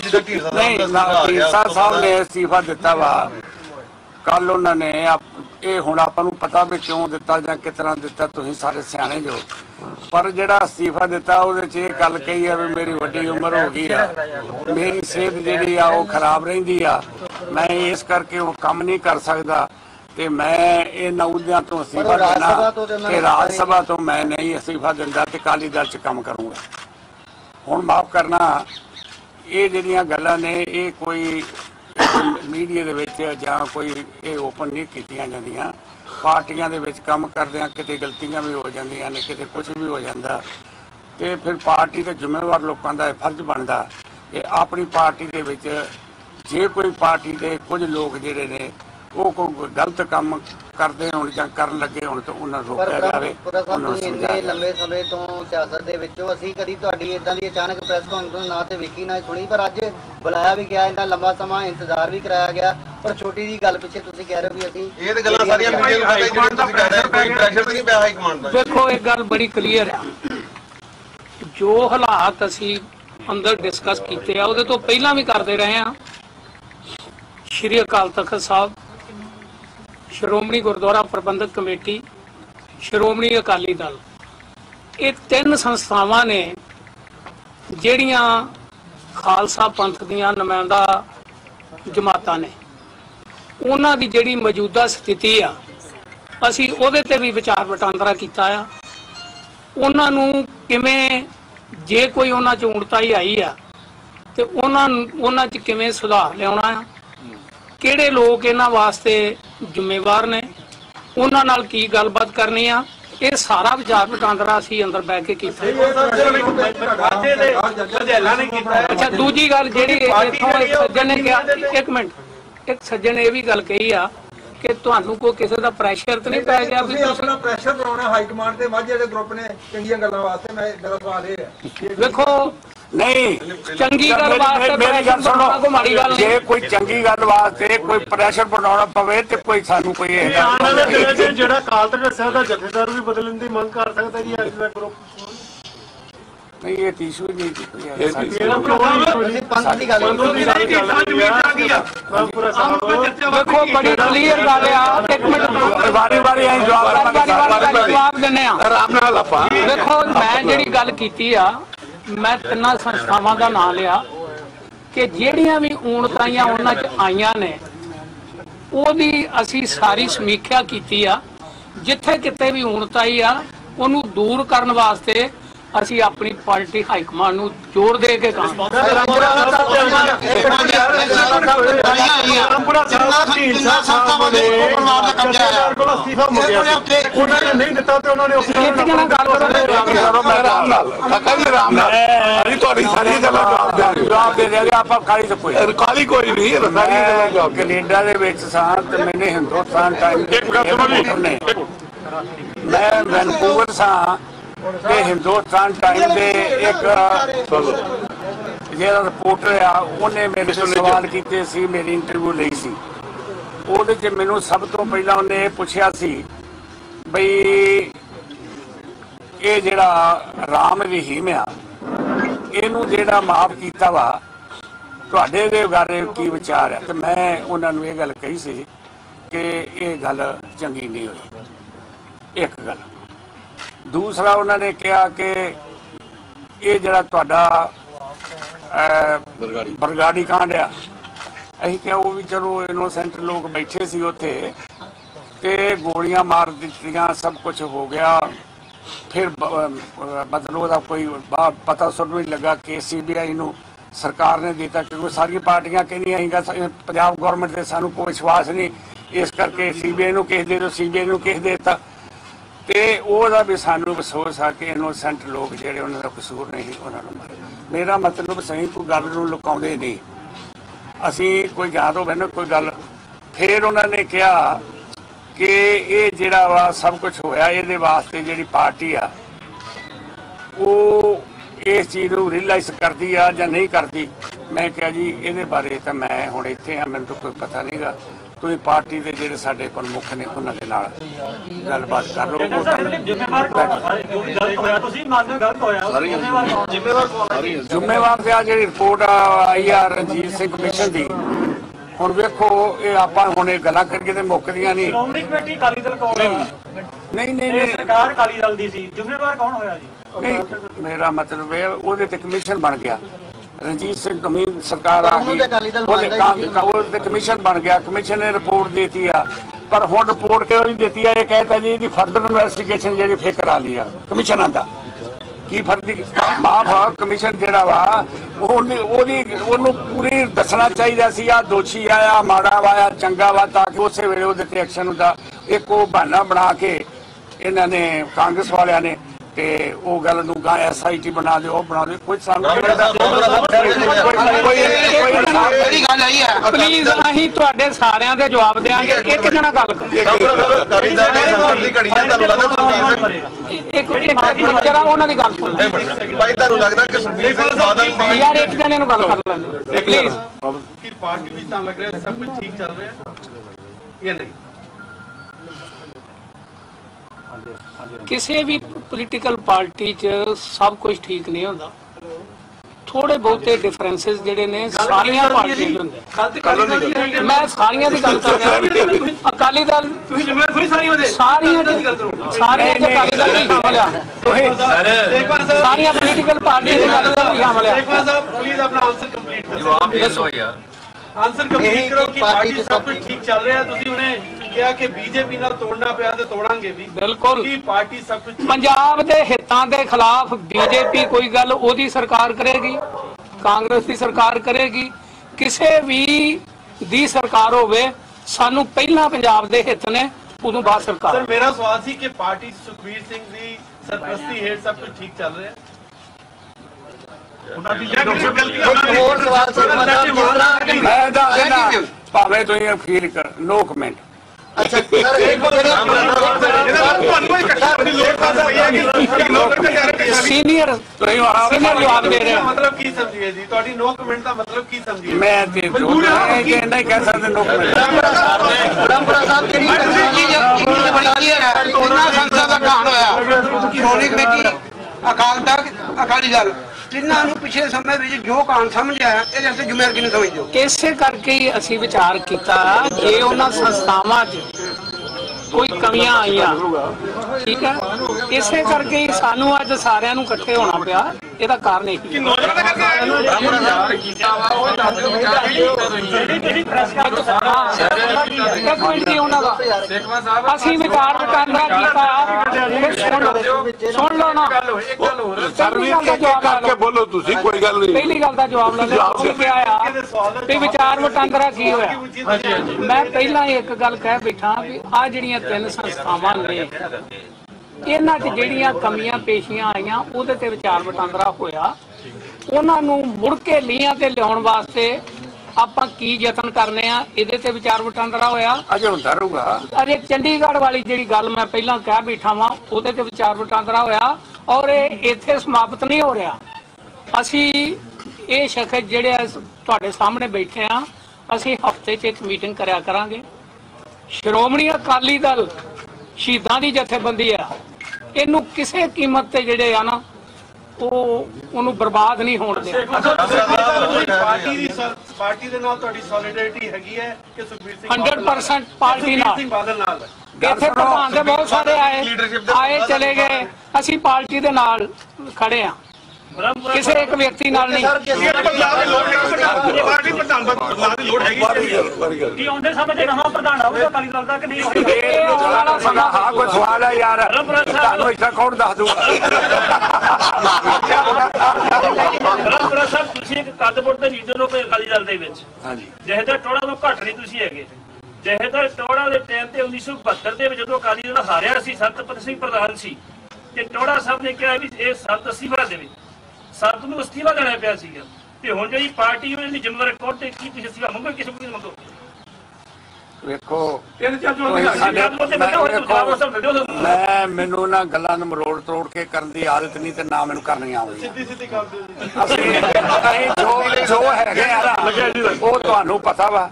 ਸਾਹਿਬ ਨਹੀਂ ਨਾ ਢੀਂਡਸਾ ਸਾਹਿਬ ਨੇ ਅਸਤੀਫਾ ਦਿੱਤਾ ਵਾ। ਕੱਲ ਉਹਨਾਂ ਨੇ ਆਪ- ਇਹ ਹੁਣ ਆਪਾਂ ਨੂੰ ਪਤਾ ਵੀ ਕਿਉਂ ਦਿੱਤਾ ਜਾਂ ਕਿਸ ਤਰ੍ਹਾਂ ਦਿੱਤਾ ਤੁਸੀਂ ਸਾਰੇ ਸਿਆਣੇ ਜੋ। ਪਰ ਜਿਹੜਾ ਅਸਤੀਫਾ ਦਿੱਤਾ ਉਹਦੇ 'ਚ ਇਹ ਗੱਲ ਕਹੀ ਆ ਵੀ ਮੇਰੀ ਵੱਡੀ ਉਮਰ ਹੋ ਗਈ ਆ। ਮੇਰੀ ਸਿਹਤ ਜਿਹੜੀ ਆ ਉਹ ਖਰਾਬ ਰਹਿੰਦੀ ਆ। ਮੈਂ ਇਸ ਕਰਕੇ ਉਹ ਕੰਮ ਨਹੀਂ ਕਰ ਸਕਦਾ ਤੇ ਮੈਂ ਇਹ ਨੌਜਵਾਨਾਂ ਤੋਂ ਅਸਤੀਫਾ ਦੇਣਾ ਤੋਂ ਰਾਜ ਸਭਾ ਤੋਂ ਮੈਂ ਨਹੀਂ ਅਸਤੀਫਾ ਦਿੰਦਾ ਤੇ ਕਾਲੀ ਦਲ 'ਚ ਕੰਮ ਕਰੂੰਗਾ। ਹੁਣ ਮਾਫ ਕਰਨਾ ਇਹ ਜਿਹੜੀਆਂ ਗੱਲਾਂ ਨੇ ਇਹ ਕੋਈ ਮੀਡੀਆ ਦੇ ਵਿੱਚ ਜਾਂ ਕੋਈ ਇਹ ਓਪਨ ਨਹੀਂ ਕੀਤੀਆਂ ਜਾਂਦੀਆਂ। ਪਾਰਟੀਆਂ ਦੇ ਵਿੱਚ ਕੰਮ ਕਰਦਿਆਂ ਕਿਤੇ ਗਲਤੀਆਂ ਵੀ ਹੋ ਜਾਂਦੀਆਂ ਨੇ, ਕਿਤੇ ਕੁਝ ਵੀ ਹੋ ਜਾਂਦਾ। ਤੇ ਫਿਰ ਪਾਰਟੀ ਦੇ ਜ਼ਿੰਮੇਵਾਰ ਲੋਕਾਂ ਦਾ ਇਹ ਫਰਜ਼ ਬਣਦਾ ਕਿ ਆਪਣੀ ਪਾਰਟੀ ਦੇ ਵਿੱਚ ਜੇ ਕੋਈ ਪਾਰਟੀ ਦੇ ਕੁਝ ਲੋਕ ਜਿਹੜੇ ਨੇ ਉਹ ਕੋਈ ਗਲਤ ਕੰਮ ਕਰਦੇ ਹੋਣ ਜਾਂ ਕਰਨ ਲੱਗੇ ਹੋਣ ਤਾਂ ਉਹਨਾਂ ਨੂੰ ਰੋਕਿਆ ਜਾਵੇ ਪੁਰਾ ਸਾਹਿਬ ਉਹਨਾਂ ਨੂੰ ਤੁਸੀਂ ਇੰਨੇ ਲੰਬੇ ਸਮੇਂ ਤੋਂ ਸਿਆਸਤ ਦੇ ਵਿੱਚੋਂ ਅਸੀਂ ਕਦੀ ਤੁਹਾਡੀ ਇਦਾਂ ਦੀ ਅਚਾਨਕ ਪ੍ਰੈਸ ਕਾਨਫਰੰਸ ਨਾ ਤੇ ਵੇਖੀ ਨਾ ਸੁਣੀ ਪਰ ਅੱਜ ਬੁਲਾਇਆ ਵੀ ਗਿਆ ਇੰਨਾ ਲੰਬਾ ਸਮਾਂ ਇੰਤਜ਼ਾਰ ਵੀ ਕਰਾਇਆ ਗਿਆ ਪਰ ਛੋਟੀ ਜੀ ਗੱਲ ਪਿੱਛੇ ਤੁਸੀਂ ਕਹਿ ਰਹੇ ਹੋ ਵੀ ਅਸੀਂ ਇਹ ਤੇ ਗੱਲਾਂ ਸਾਰੀਆਂ ਮੀਡੀਆ ਨੂੰ ਪਤਾ ਹੀ ਹੋ, ਕੋਈ ਪ੍ਰੈਸ਼ਰ ਤਾਂ ਨਹੀਂ ਪਿਆ ਹਾਈ ਕਮਾਂਡ ਦਾ। ਵੇਖੋ ਇੱਕ ਗੱਲ ਬੜੀ ਕਲੀਅਰ ਆ। ਜੋ ਹਾਲਾਤ ਅਸੀਂ ਅੰਦਰ ਡਿਸਕਸ ਕੀਤੇ ਆ ਉਹਦੇ ਤੋਂ ਪਹਿਲਾਂ ਵੀ ਕਰਦੇ ਰਹੇ ਆ। ਸ਼੍ਰੀ ਅਕਾਲ ਤਖਤ ਸਾਹਿਬ ਸ਼੍ਰੋਮਣੀ ਗੁਰਦੁਆਰਾ ਪ੍ਰਬੰਧਕ ਕਮੇਟੀ, ਸ਼੍ਰੋਮਣੀ ਅਕਾਲੀ ਦਲ। ਇਹ ਤਿੰਨ ਸੰਸਥਾਵਾਂ ਨੇ ਜਿਹੜੀਆਂ ਖਾਲਸਾ ਪੰਥ ਦੀਆਂ ਨੁਮਾਇੰਦਾ ਜਮਾਤਾਂ ਨੇ। ਉਹਨਾਂ ਦੀ ਜਿਹੜੀ ਮੌਜੂਦਾ ਸਥਿਤੀ ਆ, ਅਸੀਂ ਉਹਦੇ ਤੇ ਵੀ ਵਿਚਾਰ ਵਟਾਂਦਰਾ ਕੀਤਾ ਆ। ਉਹਨਾਂ ਨੂੰ ਕਿਵੇਂ, ਜੇ ਕੋਈ ਉਹਨਾਂ ਚ ਉਣਤਾਈ ਆਈ ਆ, ਤੇ ਉਹਨਾਂ ਉਹਨਾਂ ਚ ਕਿਵੇਂ ਸੁਧਾਰ ਲਿਆਉਣਾ ਆ? ਕਿਹੜੇ ਲੋਕ ਇਹਨਾਂ ਵਾਸਤੇ ਜ਼ਿੰਮੇਵਾਰ ਨੇ। ਉਹਨਾਂ ਨਾਲ ਕੀ ਗੱਲਬਾਤ ਕਰਨੀ ਆ? ਇਹ ਸਾਰਾ ਵਿਚਾਰ ਵਟਾਂਦਰਾ ਅਸੀਂ ਅੰਦਰ ਬੈ ਕੇ ਕੀਤਾ। ਅੱਛਾ ਦੂਜੀ ਗੱਲ ਜਿਹੜੀ ਇੱਥੋਂ ਇੱਕ ਸੱਜਣ ਨੇ ਕਿਹਾ ਇੱਕ ਮਿੰਟ। ਇੱਕ ਸੱਜਣ ਨੇ ਇਹ ਵੀ ਗੱਲ ਕਹੀ ਆ ਕਿ ਤੁਹਾਨੂੰ ਕੋਈ ਕਿਸੇ ਦਾ ਪ੍ਰੈਸ਼ਰ ਤਾਂ ਨਹੀਂ ਪੈ ਗਿਆ ਵੀ ਆਪਣਾ ਪ੍ਰੈਸ਼ਰ ਬਣਾਉਣਾ ਹਾਈ ਕਮਾਂਡ ਤੇ ਮਾਝੇ ਦੇ ਗਰੁੱਪ ਨੇ ਚੰਗੀਆਂ ਗੱਲਾਂ ਵਾਸਤੇ ਮੈਂ ਮੇਰਾ ਸਵਾਲ ਇਹ ਹੈ। ਵੇਖੋ ਨਹੀਂ ਚੰਗੀ ਗੱਲ ਮੇਰੀ- ਵਾਸਤੇ ਮੇਰੀ ਗੱਲ ਪ੍ਰੈਸ਼ਰ ਬਣਾਉਣਾ ਕੋਈ ਮਾੜੀ ਗੱਲ ਜੇ ਕੋਈ ਚੰਗੀ ਗੱਲ ਵਾਸਤੇ ਕੋਈ ਪ੍ਰੈਸ਼ਰ ਬਣਾਉਣਾ ਪਵੇ ਤੇ ਕੋਈ ਸਾਨੂੰ ਕੋਈ ਇਹ ਗੱਲ ਆਉਣ ਵਾਲੇ ਦਿਨਾਂ 'ਚ ਜਿਹੜਾ ਕਾਲ ਤੱਕ ਦਾ ਜਥੇਦਾਰ ਵੀ ਬਦਲਣ ਦੀ ਮੰਗ ਕਰ ਸਕਦਾ ਜੀ ਅੱਜ ਦਾ ਗਰੁੱਪ ਨਹੀਂ ਇਹ ਤੀਸੂ ਨਹੀਂ ਕੋਈ ਐਸਾ ਨਹੀਂ। ਪੰਥ ਦੀ ਗੱਲ ਤੁਸੀਂ ਨਹੀਂ ਕੀਤਾ ਜ਼ਮੀਨ ਆ ਗਈ ਆ ਮੈਂ ਪੂਰਾ ਸਾਹਿਬ ਵੇਖੋ ਬੜੀ ਕਲੀਅਰ ਗੱਲ ਆ। ਇੱਕ ਮਿੰਟ ਵਾਰੀ ਵਾਰੀ ਅਸੀਂ ਜਵਾਬ ਵਾਰੀ ਵਾਰੀ ਦੇਵਾਂਗੇ ਵਾਰੀ ਜਵਾਬ ਦਿੰਨੇ ਆ। ਆਰਾਮ ਨਾਲ ਆਪਾਂ। ਵੇਖੋ ਮੈਂ ਜਿਹੜੀ ਗੱਲ ਕੀਤੀ ਆ ਮੈਂ ਤਿੰਨਾਂ ਸੰਸਥਾਵਾਂ ਦਾ ਨਾਮ ਲਿਆ ਕਿ ਜਿਹੜੀਆਂ ਵੀ ਊਣਤਾਈਆਂ ਉਹਨਾਂ 'ਚ ਆਈਆਂ ਨੇ ਉਹਦੀ ਅਸੀਂ ਸਾਰੀ ਸਮੀਖਿਆ ਕੀਤੀ ਆ। ਜਿੱਥੇ ਕਿਤੇ ਵੀ ਊਣਤਾਈ ਆ ਉਹਨੂੰ ਦੂਰ ਕਰਨ ਵਾਸਤੇ ਅਸੀਂ ਆਪਣੀ ਪਾਰਟੀ ਹਾਈ ਕਮਾਂਡ ਨੂੰ ਜ਼ੋਰ ਦੇ ਕੇ ਕੰਮ ਸਾਹਿਬ ਸਾਹਿਬ ਨੇ ਜਥੇਦਾਰ ਕੋਲ ਅਸਤੀਫਾ ਮੁਕਿਆ ਸੀ ਉਹਨਾਂ ਨੇ ਨਹੀਂ ਦਿੱਤਾ ਤੇ ਉਹਨਾਂ ਨੇ ਇੱਕ ਜਣਾ? ਗੱਲ ਕਰੋ ਮੈਂ ਆਰਾਮ ਨਾਲ ਕਾਕਾ ਜੀ ਆਰਾਮ ਨਾਲ। ਅਸੀਂ ਤੁਹਾਡੀ ਸਾਰੀ ਗੱਲਾਂ ਜਵਾਬ ਦਿਆਂਗੇ। ਜਵਾਬ ਦੇ ਦਿਆਂਗੇ ਆਪਾਂ ਕਾਲੀ ਤੇ ਕੋਈ ਕਾਲੀ ਕੋਈ ਨਹੀਂ ਇਹ ਸਾਰੀ ਗੱਲਾਂ ਮੈਂ ਜਵਾਬ ਕੈਨੇਡਾ ਦੇ ਵਿੱਚ ਸਾਂ ਤੇ ਮੈਨੇ ਹਿੰਦੁਸਤਾਨ ਟਾਈਮ ਮੈਂ ਵੈਨਕੂਵਰ ਸਾਂ ਤੇ ਹਿੰਦੁਸਤਾਨ ਟਾਈਮ ਦੇ ਇੱਕ ਜਿਹੜਾ ਰਿਪੋਰਟਰ ਆ ਉਹਨੇ ਮੇਰੇ ਤੋਂ ਸਵਾਲ ਕੀਤੇ ਸੀ ਮੇਰੀ ਇੰਟਰਵਿਊ ਲਈ ਸੀ। ਉਹਦੇ 'ਚ ਮੈਨੂੰ ਸਭ ਤੋਂ ਪਹਿਲਾਂ ਉਹਨੇ ਪੁੱਛਿਆ ਸੀ ਬਈ ਇਹ ਜਿਹੜਾ ਰਾਮ ਰਹੀਮ ਆ ਇਹਨੂੰ ਜਿਹੜਾ ਮਾਫ ਕੀਤਾ ਵਾ ਤੁਹਾਡੇ ਦੇ ਬਾਰੇ ਕੀ ਵਿਚਾਰ ਹੈ ਤੇ ਮੈਂ ਉਹਨਾਂ ਨੂੰ ਇਹ ਗੱਲ ਕਹੀ ਸੀ ਕਿ ਇਹ ਗੱਲ ਚੰਗੀ ਨਹੀਂ ਹੋਈ। ਇੱਕ ਗੱਲ। ਦੂਸਰਾ ਉਹਨਾਂ ਨੇ ਕਿਹਾ ਕਿ ਇਹ ਜਿਹੜਾ ਤੁਹਾਡਾ ਬਰਗਾੜੀ। ਬਰਗਾੜੀ ਕਾਂਡ ਆ ਅਸੀਂ ਕਿਹਾ ਉਹ ਵੀ ਚਲੋ ਇਨੋਸੈਂਟ ਲੋਕ ਬੈਠੇ ਸੀ ਉੱਥੇ ਤੇ ਗੋਲੀਆਂ ਮਾਰ ਦਿੱਤੀਆਂ, ਸਭ ਕੁਝ ਹੋ ਗਿਆ। ਫਿਰ ਬ- ਅਹ, ਮਤਲਬ ਉਹਦਾ ਕੋਈ ਪਤਾ ਸੁਣ ਨਹੀਂ ਲੱਗਾ ਕਿ ਸੀਬੀਆਈ ਨੂੰ ਸਰਕਾਰ ਨੇ ਦਿੱਤਾ ਕਿਉਂਕਿ ਸਾਰੀਆਂ ਪਾਰਟੀਆਂ ਕਹਿੰਦੀਆਂ ਸੀਗਾ ਪੰਜਾਬ ਗਵਰਨਮੈਂਟ ਤੇ ਸਾਨੂੰ ਕੋਈ ਵਿਸ਼ਵਾਸ ਨਹੀਂ ਇਸ ਕਰਕੇ ਸੀਬੀਆਈ ਨੂੰ ਕੇਸ ਦੇ ਦਿਓ ਸੀਬੀਆਈ ਨੂੰ ਕੇਸ ਦੇ ਦਿੱਤਾ। ਤੇ ਉਹਦਾ ਵੀ ਸਾਨੂੰ ਅਫਸੋਸ ਆ ਕਿ ਇਨੋਸੈਂਟ ਲੋਕ ਜਿਹੜੇ ਉਹਨਾਂ ਦਾ ਕਸੂਰ ਨਹੀਂ ਉਹਨਾਂ ਨੂੰ ਮੇਰਾ ਮਤਲਬ ਸਹੀ ਕੋਈ ਗੱਲ ਨੂੰ ਲੁਕਾਉਂਦੇ ਨਹੀਂ। ਅਸੀਂ ਕੋਈ ਜਾਂ ਹੋਵੇ ਨਾ, ਕੋਈ ਗੱਲ। ਫਿਰ ਉਹਨਾਂ ਨੇ ਕਿਹਾ ਕਿ ਇਹ ਜਿਹੜਾ ਵਾ ਸਭ ਕੁਝ ਹੋਇਆ, ਇਹਦੇ ਵਾਸਤੇ ਜਿਹੜੀ ਪਾਰਟੀ ਆ, ਉਹ ਇਸ ਚੀਜ਼ ਨੂੰ ਰਿਅਲਾਈਜ਼ ਕਰਦੀ ਆ ਜਾਂ ਨਹੀਂ ਕਰਦੀ। ਮੈਂ ਕਿਹਾ ਜੀ, ਇਹਦੇ ਬਾਰੇ ਤਾਂ ਮੈਂ ਹੁਣ ਇੱਥੇ ਆ, ਮੈਨੂੰ ਤਾਂ ਕੋਈ ਪਤਾ ਨਹੀਂਗਾ ਤੁਸੀਂ ਪਾਰਟੀ ਦੇ ਜਿਹੜੇ ਸਾਡੇ ਪ੍ਰਮੁੱਖ ਨੇ ਉਹਨਾਂ ਦੇ ਨਾਲ ਗੱਲਬਾਤ ਕਰ ਲਓ। ਜ਼ਿੰਮੇਵਾਰ ਤੇ ਆ ਜਿਹੜੀ ਰਿਪੋਰਟ ਆਈ ਆ ਰਣਜੀਤ ਸਿੰਘ ਕਮਿਸ਼ਨ ਦੀ। ਹੁਣ ਵੇਖੋ ਇਹ ਆਪਾਂ ਹੁਣ ਇਹ ਗੱਲਾਂ ਕਰਕੇ ਤੇ ਮੁੱਕਦੀਆਂ ਨਹੀਂ। ਸ਼੍ਰੋਮਣੀ ਕਮੇਟੀ ਅਕਾਲੀ ਦਲ ਕੌਣ ਆ? ਨਹੀਂ। ਨਹੀਂ ਇਹ ਨਹੀਂ। ਸਰਕਾਰ ਅਕਾਲੀ ਦਲ ਦੀ ਸੀ। ਜ਼ਿੰਮੇਵਾਰ ਕੌਣ ਹੋਇਆ ਜੀ? ਮੇਰਾ ਮਤਲਬ ਹੈ ਉਹਦੇ ਤੇ ਕਮਿਸ਼ਨ ਬਣ ਗਿਆ। ਰਣਜੀਤ ਸਿੰਘ ਕਮੀਨ ਸਰਕਾਰ ਆ ਗਈ। ਉਹਦੇ ਉਹਦੇ ਤੇ ਕਮਿਸ਼ਨ ਬਣ ਗਿਆ ਕਮਿਸ਼ਨ ਨੇ ਰਿਪੋਰਟ ਦਿੱਤੀ ਆ। ਪਰ ਹੁਣ ਰਿਪੋਰਟ ਕਿਉਂ ਨਹੀਂ ਦਿੱਤੀ ਆ? ਇਹ ਕਹਿੰਦਾ ਜੀ ਇਹਦੀ ਫਰਦਰ ਇਨਵੈਸਟੀਗੇਸ਼ਨ ਜਿਹੜੀ ਫੇਰ ਕਰਾ ਲਈ ਆ ਕਮਿਸ਼ਨ ਆਂਦਾ ਕੀ ਫਰਦੀ ਮਾਫ ਕਮਿਸ਼ਨ ਜਿਹੜਾ ਵਾ ਉਹਨੇ ਉਹਦੀ ਉਹਨੂੰ ਪੂਰੀ ਦੱਸਣਾ ਚਾਹੀਦਾ ਸੀ ਆ ਦੋਸ਼ੀ ਆਇਆ ਮਾੜਾ ਵਾ ਆ ਚੰਗਾ ਵਾ ਤਾਂ ਕਿ ਉਸੇ ਵੇਲੇ ਉਹਦੇ ਤੇ ਐਕਸ਼ਨ ਹੁੰਦਾ। ਇੱਕ ਉਹ ਬਹਾਨਾ ਬਣਾ ਕੇ ਇਹਨਾਂ ਨੇ ਕਾਂਗਰਸ ਵਾਲਿਆਂ ਨੇ ਤੇ ਉਹ ਗੱਲ ਨੂੰ ਗਾ ਐਸਆਈਟੀ ਬਣਾ ਦਿਓ ਉਹ ਬਣਾ ਦਿਓ। ਕੋਈ ਸਾਨੂੰ ਕੋਈ ਕੋਈ ਗੱਲ ਆਈ ਹੈ। ਪਲੀਜ਼ ਅਸੀਂ ਤੁਹਾਡੇ ਸਾਰਿਆਂ ਦੇ ਜਵਾਬ ਦੇਾਂਗੇ ਇੱਕ ਜਣਾ ਗੱਲ ਇੱਕ ਇੱਕ ਜਰਾ ਉਹਨਾਂ ਦੀ ਗੱਲ ਸੁਣ। ਭਾਈ ਤੁਹਾਨੂੰ ਲੱਗਦਾ ਕਿ ਸੁਖਬੀਰ ਸਿੰਘ ਬਾਦਲ ਦੀ ਯਾਰ ਇੱਕ ਜਣੇ ਨੂੰ ਗੱਲ ਕਰ ਲੈਂਦੇ। ਪਲੀਜ਼ ਕਿ ਪਾਰਟੀ ਵਿੱਚ ਤਾਂ ਲੱਗ ਰਿਹਾ ਸਭ ਕੁਝ ਠੀਕ ਚੱਲ ਰਿਹਾ? ਜਾਂ ਨਹੀਂ? ਕਿਸੇ ਵੀ ਪੋਲੀਟੀਕਲ ਪਾਰਟੀ 'ਚ ਸਭ ਕੁਝ ਠੀਕ ਨਹੀਂ ਹੁੰਦਾ। ਥੋੜੇ ਬਹੁਤੇ ਡਿਫਰੈਂਸਸ ਜਿਹੜੇ ਨੇ ਸਾਰੀਆਂ ਪਾਰਟੀਆਂ 'ਚ ਹੁੰਦੇ। ਮੈਂ ਸਾਰੀਆਂ ਦੀ ਗੱਲ ਕਰ ਰਿਹਾ। ਅਕਾਲੀ ਦਲ ਤੁਸੀਂ ਜ਼ਿੰਮੇਵਾਰ ਥੋੜੀ ਸਾਰੀ ਉਹਦੇ ਸਾਰੀਆਂ 'ਚ ਸਾਰੀਆਂ 'ਚ ਅਕਾਲੀ ਦਲ ਵੀ ਸ਼ਾਮਲ ਆ। ਸਾਰੀਆਂ ਪੋਲੀਟੀਕਲ ਪਾਰਟੀਆਂ ਅਕਾਲੀ ਦਲ ਵੀ ਸ਼ਾਮਲ ਆ। ਦੇਖਵਾਨ ਸਾਹਿਬ ਪਲੀਜ਼ ਆਪਣਾ ਆਨਸਰ ਕੰਪਲੀਟ ਕਰੋ ਜਵਾਬ ਦੇ ਦਿਓ ਯਾਰ। ਆਨਸਰ ਕੰਪਲੀਟ ਕਰੋ ਕਿ ਪਾਰਟੀ ਸਭ ਕੁਝ ਠੀਕ ਚੱਲ ਰਿਹਾ। ਤੁਸੀਂ ਉਹਨੇ ਕਿਹਾ ਕਿ ਬੀਜੇਪੀ ਨਾਲ ਤੋੜਨਾ ਪਿਆ ਤੇ ਤੋੜਾਂਗੇ ਵੀ। ਬਿਲਕੁਲ। ਕੀ ਪਾਰਟੀ ਸਭ ਕੁਝ ਪੰਜਾਬ ਦੇ ਹਿੱਤਾਂ ਦੇ ਖਿਲਾਫ ਬੀਜੇਪੀ ਕੋਈ ਗੱਲ ਉਹਦੀ ਸਰਕਾਰ ਕਰੇਗੀ ਕਾਂਗਰਸ ਦੀ ਸਰਕਾਰ ਕਰੇਗੀ ਕਿਸੇ ਵੀ ਦੀ ਸਰਕਾਰ ਹੋਵੇ ਸਾਨੂੰ ਪਹਿਲਾਂ ਪੰਜਾਬ ਦੇ ਹਿੱਤ ਨੇ ਉਦੋਂ ਬਾਅਦ ਸਰਕਾਰ। ਸਰ ਮੇਰਾ ਸਵਾਲ ਸੀ ਕਿ ਪਾਰਟੀ 'ਚ ਸੁਖਬੀਰ ਸਿੰਘ ਦੀ ਸਰਪ੍ਰਸਤੀ ਹੇਠ ਸਭ ਕੁਝ ਠੀਕ ਚੱਲ ਰਿਹਾ? ਉਹਨਾਂ ਦੀ ਹੋਰ ਸਵਾਲ ਸਰ ਮਤਲਬ ਮੈਂ ਦੱਸ ਦੇਣਾ ਭਾਵੇਂ ਤੁਸੀਂ ਫੀਲ ਕਰ ਨੋ ਕਮੈਂਟ ਅੱਛਾ ਸਰ ਇੱਕ ਸੀਨੀਅਰ ਤੁਸੀਂ ਆਪ ਸੀਨੀਅਰ ਜਵਾਬ ਦੇ ਰਹੇ ਹੋ। ਮਤਲਬ ਕੀ ਸਮਝੀਏ ਜੀ? ਤੁਹਾਡੀ ਨੋ ਕਮੈਂਟ ਦਾ ਮਤਲਬ ਕੀ ਸਮਝੀਏ? ਮੈਂ ਤੇ ਜੋ ਮੈਂ ਕਿ ਨਹੀਂ ਕਹਿ ਸਕਦੇ ਨੋ ਕਮੈਂਟ ਬ੍ਰਹਮਪੁਰਾ ਸਾਹਿਬ ਜਿਹੜੀ ਕਿੰਨਾ ਸੰਸਦ ਦਾ ਕਾਂਡ ਹੋਇਆ? ਸ਼੍ਰੋਮਣੀ ਕਮੇਟੀ ਅਕਾਲ ਤਖਤ ਅਕਾਲੀ ਦਲ। ਤਿੰਨਾਂ ਨੂੰ ਪਿਛਲੇ ਸਮੇਂ ਵਿੱਚ ਜੋ ਕਾਂਡ ਸਮਝ ਆਇਆ ਇਹਦੇ ਉੱਤੇ ਜ਼ਿੰਮੇਵਾਰ ਕਿਹਨੂੰ ਸਮਝਦੇ ਹੋ? ਇਸੇ ਕਰਕੇ ਹੀ ਅਸੀਂ ਵਿਚਾਰ ਕੀਤਾ ਜੇ ਉਹਨਾਂ ਸੰਸਥਾਵਾਂ 'ਚ ਕੋਈ ਕਮੀਆਂ ਆਈਆਂ। ਠੀਕ ਹੈ? ਇਸੇ ਕਰਕੇ ਹੀ ਸਾਨੂੰ ਅੱਜ ਸਾਰਿਆਂ ਨੂੰ ਇਕੱਠੇ ਹੋਣਾ ਪਿਆ। ਇਹਦਾ ਕਾਰਨ ਇਹ ਹੀ। ਹੈ। ਜਿਹੜੀ ਜਿਹੜੀ ਪ੍ਰੈਸ ਇੱਕ ਮਿੰਟ ਜੀ ਉਹਨਾਂ ਦਾ ਅਸੀਂ ਵਿਚਾਰ ਵਟਾਂਦਰਾ ਕੀਤਾ ਫਿਰ ਸੁਣ ਲਓ ਨਾ। ਪਹਿਲੀ ਗੱਲ ਦਾ ਜਵਾਬ ਲੈ ਬੋਲੋ ਤੁਸੀਂ ਕੋਈ ਗੱਲ ਨਹੀਂ ਪਹਿਲੀ ਗੱਲ ਦਾ ਜਵਾਬ ਲੈ ਲਓ। ਉਹ ਕਿਹਾ ਆ ਵੀ ਵਿਚਾਰ ਵਟਾਂਦਰਾ ਕੀ ਹੋਇਆ? ਮੈਂ ਪਹਿਲਾਂ ਇੱਕ ਗੱਲ ਕਹਿ ਬੈਠਾ ਵੀ ਆ ਜਿਹੜੀਆਂ ਤਿੰਨ ਸੰਸਥਾਵਾਂ ਨੇ। ਇਹਨਾਂ 'ਚ ਜਿਹੜੀਆਂ ਕਮੀਆਂ ਪੇਸ਼ੀਆਂ ਆਈਆਂ ਉਹਦੇ ਤੇ ਵਿਚਾਰ ਵਟਾਂਦਰਾ ਹੋਇਆ। ਉਹਨਾਂ ਨੂੰ ਮੁੜ ਕੇ ਲੀਹਾਂ ਤੇ ਲਿਆਉਣ ਵਾਸਤੇ ਆਪਾਂ ਕੀ ਯਤਨ ਕਰਨੇ ਆ ਇਹਦੇ ਤੇ ਵਿਚਾਰ ਵਟਾਂਦਰਾ ਹੋਇਆ। ਅਜੇ ਹੁੰਦਾ ਰਹੂਗਾ। ਅਜੇ ਚੰਡੀਗੜ੍ਹ ਵਾਲੀ ਜਿਹੜੀ ਗੱਲ ਮੈਂ ਪਹਿਲਾਂ ਕਹਿ ਬੈਠਾ ਵਾਂ ਉਹਦੇ ਤੇ ਵਿਚਾਰ ਵਟਾਂਦਰਾ ਹੋਇਆ ਔਰ ਇਹ ਇੱਥੇ ਸਮਾਪਤ ਨਹੀਂ ਹੋ ਰਿਹਾ। ਅਸੀਂ ਇਹ ਸ਼ਖਸ ਜਿਹੜੇ ਤੁਹਾਡੇ ਸਾਹਮਣੇ ਬੈਠੇ ਆ ਅਸੀਂ ਹਫ਼ਤੇ 'ਚ ਇੱਕ ਮੀਟਿੰਗ ਕਰਿਆ ਕਰਾਂਗੇ। ਸ਼੍ਰੋਮਣੀ ਅਕਾਲੀ ਦਲ ਸ਼ਹੀਦਾਂ ਦੀ ਜਥੇਬੰਦੀ ਆ ਇਹਨੂੰ ਕਿਸੇ ਕੀਮਤ ਤੇ ਜਿਹੜੇ ਆ ਨਾ ਉਹ ਉਹਨੂੰ ਬਰਬਾਦ ਨਹੀਂ ਹੋਣ ਦੇ ਪਾਰਟੀ ਦੀ ਸਰ- ਪਾਰਟੀ ਦੇ ਨਾਲ ਤੁਹਾਡੀ ਸੋਲੀਡੈਰਿਟੀ ਹੈਗੀ ਹੈ ਕਿ ਸੁਖਬੀਰ ਸਿੰਘ 100% ਪਾਰਟੀ ਨਾਲ। ਇੱਥੇ ਪ੍ਰਧਾਨ ਦੇ ਬਹੁਤ ਸਾਰੇ ਆਏ ਆਏ ਚਲੇ ਗਏ। ਅਸੀਂ ਪਾਰਟੀ ਦੇ ਨਾਲ ਖੜੇ ਆ। ਕਿਸੇ ਇੱਕ ਵਿਅਕਤੀ ਨਾਲ ਨਹੀਂ। ਕੀ ਆਉਂਦੇ ਸਮੇਂ ਤੇ ਨਵਾਂ ਪ੍ਰਧਾਨ ਆਊਗਾ ਅਕਾਲੀ ਦਲ ਦਾ ਕਿ ਨਹੀਂ? ਹਾਂ ਕੋਈ ਸਵਾਲ ਹੈ ਯਾਰ। ਤੁਹਾਨੂੰ ਇੱਥੇ ਕੌਣ ਦੱਸ ਦੂਗਾ ਬ੍ਰਹਮਪੁਰਾ ਸਾਹਿਬ ਤੁਸੀਂ ਇੱਕ ਕੱਦਪੁਰ ਦੇ ਲੀਡਰ ਹੋ ਕੇ ਅਕਾਲੀ ਦਲ ਦੇ ਵਿੱਚ? ਹਾਂਜੀ। ਜਿਹਦਾ ਟੋੜਾ ਤੋਂ ਘੱਟ ਨਹੀਂ ਤੁਸੀਂ ਹੈਗੇ। ਜਿਹਦਾ ਟੋੜਾ ਦੇ ਟਾਈਮ ਤੇ 1972 ਦੇ ਵਿੱਚ ਜਦੋਂ ਅਕਾਲੀ ਦਲ ਹਾਰਿਆ ਸੀ ਸਤਪਤ ਸਿੰਘ ਪ੍ਰਧਾਨ ਸੀ ਤੇ ਟੋੜਾ ਸਾਹਿਬ ਨੇ ਕਿਹਾ ਵੀ ਇਹ ਸੱਤ ਅਸਤੀਫਾ ਦੇਵੇ। ਸੱਤ ਨੂੰ ਅਸਤੀਫਾ ਦੇਣਾ ਪਿਆ ਸੀਗਾ। ਤੇ ਹੁਣ ਜਿਹੜੀ ਪਾਰਟੀ ਉਹਦੀ ਜ਼ਿੰਮੇਵਾਰ ਕੌਣ ਤੇ ਕੀ ਤੁਸੀਂ ਅਸਤੀਫਾ ਮੰਗੋ ਕਿਸੇ ਨੂੰ ਮੰਗੋ? ਵੇਖੋ ਮੈਂ ਸਭ ਮੈਨੂੰ ਨਾ ਗੱਲਾਂ ਨੂੰ ਮਰੋੜ ਤੋੜ ਕੇ ਕਰਨ ਦੀ ਆਦਤ ਨਹੀਂ ਤੇ ਨਾ ਮੈਨੂੰ ਕਰਨੀ ਆਉਂਦੀ। ਸਿੱਧੀ ਸਿੱਧੀ ਦਿਓ। ਜੀ ਅਸੀਂ ਜੋ ਜੋ ਹੈਗੇ ਆ ਉਹ ਤੁਹਾਨੂੰ ਪਤਾ ਵਾ।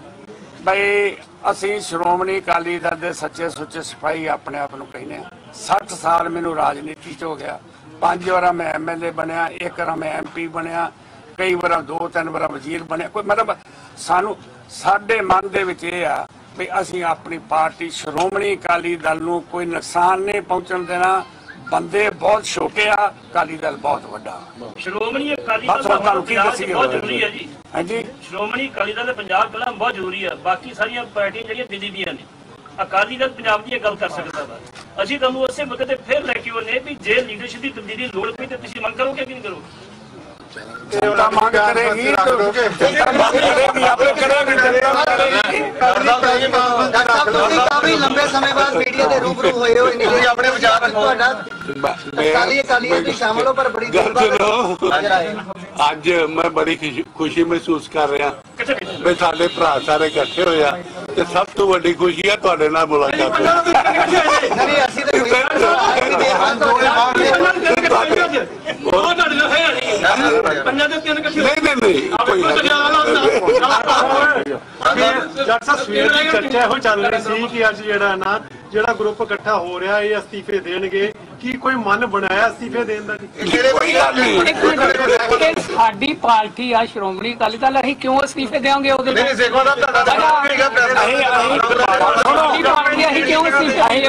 ਬਈ ਅਸੀਂ ਸ਼੍ਰੋਮਣੀ ਅਕਾਲੀ ਦਲ ਦੇ ਸੱਚੇ ਸੁੱਚੇ ਸਿਪਾਹੀ ਆਪਣੇ ਆਪ ਨੂੰ ਕਹਿੰਦੇ ਆ। 60 ਸਾਲ ਮੈਨੂੰ ਰਾਜਨੀਤੀ ਚ ਹੋ ਗਿਆ। ਪੰਜ ਵਾਰਾਂ ਮੈਂ ਐਮਐਲਏ ਬਣਿਆ ਇੱਕ ਵਾਰ ਮੈਂ ਐਮਪੀ ਬਣਿਆ ਕਈ ਵਾਰਾਂ ਦੋ ਤਿੰਨ ਵਾਰਾਂ ਵਜ਼ੀਰ ਬਣਿਆ। ਕੋਈ ਮਤਲਬ ਸਾਨੂੰ ਸਾਡੇ ਮਨ ਦੇ ਵਿੱਚ ਇਹ ਆ ਵੀ ਅਸੀਂ ਆਪਣੀ ਪਾਰਟੀ ਸ਼੍ਰੋਮਣੀ ਅਕਾਲੀ ਦਲ ਨੂੰ ਕੋਈ ਨੁਕਸਾਨ ਨਹੀਂ ਪਹੁੰਚਣ ਦੇਣਾ। ਬੰਦੇ ਬਹੁਤ ਛੋਟੇ ਆ ਅਕਾਲੀ ਦਲ ਬਹੁਤ ਵੱਡਾ। ਸ਼੍ਰੋਮਣੀ ਅਕਾਲੀ ਦਲ ਬਹੁਤ ਜ਼ਰੂਰੀ ਹੈ ਜੀ। ਹਾਂਜੀ? ਸ਼੍ਰੋਮਣੀ ਅਕਾਲੀ ਦਲ ਪੰਜਾਬ ਪਹਿਲਾਂ ਬਹੁਤ ਜ਼ਰੂਰੀ ਹੈ। ਬਾਕੀ ਸਾਰੀਆਂ ਪਾਰਟੀਆਂ ਜਿਹੜੀਆਂ ਦਿੱਲੀ ਦੀਆਂ ਨੇ ਅਕਾਲੀ ਦਲ ਪੰਜਾਬ ਦੀ ਇਹ ਗੱਲ ਕਰ ਸਕਦਾ ਵਾ। ਅਸੀਂ ਤੁਹਾਨੂੰ ਉਸੇ ਮੁੱਦੇ ਤੇ ਫਿਰ ਲੈ ਕੇ ਆਉਂਦੇ ਵੀ ਜੇ ਲੀਡਰਸ਼ਿਪ ਦੀ ਤਬਦੀਲੀ ਲੋੜ ਪਈ ਤੇ ਤੁਸੀਂ ਮੰਗ ਕਰੋਗੇ ਕਿ ਨਹੀਂ ਕਰੋਗੇ? ਜਨਤਾ ਮੰਗ ਕਰੇਗੀ ਜਨਤਾ ਮੰਗ ਕਰੇਗੀ। ਆਪੇ ਕਰੇਗੀ ਜਨਤਾ ਕਰੇਗੀ। ਡਾਕਟਰ ਸਾਹਿਬ ਤੁਸੀਂ ਕਾਫੀ ਲੰਬੇ ਸਮੇਂ ਬਾਅਦ ਮੀਡੀਆ ਦੇ ਰੂਬਰੂ ਹੋਏ ਹੋ ਤੁਸੀਂ ਆਪਣੇ ਵਿਚਾਰ ਰੱਖੋ। ਤੁਹਾਡਾ ਅਕਾਲੀ ਅਕਾਲੀਆਂ ਤੁਸੀਂ ਸ਼ਾਮਲ ਹੋ ਪਰ ਬੜੀ ਦੇਰ ਬਾਅਦ ਨਜ਼ਰ ਆਏ। ਅੱਜ ਮੈਂ ਬੜੀ ਖੁਸ਼ੀ- ਮਹਿਸੂਸ ਕਰ ਰਿਹਾ। ਵੀ ਸਾਡੇ ਭਰਾ ਸਾਰੇ ਇਕੱਠੇ ਹੋਏ ਆ। ਤੇ ਸਭ ਤੋਂ ਵੱਡੀ ਖੁਸ਼ੀ ਹੈ ਤੁਹਾਡੇ ਨਾਲ ਮੁਲਾਕਾਤ ਹੋਈ। ਨਹੀਂ ਅਸੀਂ ਤਾਂ ਕੋਈ ਕਾਫੀ ਦੇਰ ਬਾਅਦ ਤੁਹਾਡੇ ਨਾਲ ਉਹ ਤੁਹਾਡੇ ਨਾਲ ਹੈ ਨਹੀਂ ਪੰਜਾਂ ਦੇ ਤਿੰਨ ਇਕੱਠੇ ਨਹੀਂ ਨਹੀਂ ਨਹੀਂ ਕੋਈ ਗੱਲ ਨਹੀਂ। ਡਾਕਟਰ ਸਾਹਿਬ ਸਵੇਰ ਦੀ ਚਰਚਾ ਇਹੋ ਚੱਲ ਰਹੀ ਸੀ ਕਿ ਅੱਜ ਜਿਹੜਾ ਨਾ ਜਿਹੜਾ ਗਰੁੱਪ ਇਕੱਠਾ ਹੋ ਰਿਹਾ ਇਹ ਅਸਤੀਫੇ ਦੇਣਗੇ ਕੀ ਕੋਈ ਮਨ ਬਣਾਇਆ ਅਸਤੀਫੇ ਦੇਣ ਦਾ ਕੋਈ ਗੱਲ ਨਹੀਂ ਸਾਡੀ ਪਾਰਟੀ ਆ ਸ਼੍ਰੋਮਣੀ ਅਕਾਲੀ ਦਲ ਅਸੀਂ ਕਿਉਂ ਅਸਤੀਫੇ ਦੇਵਾਂਗੇ ਉਹਦੇ ਨਹੀਂ ਸੇਖੋ ਦਾ ਸਾਡੀ ਪਾਰਟੀ ਅਸੀਂ ਕਿਉਂ ਅਸਤੀਫੇ ਅਸੀਂ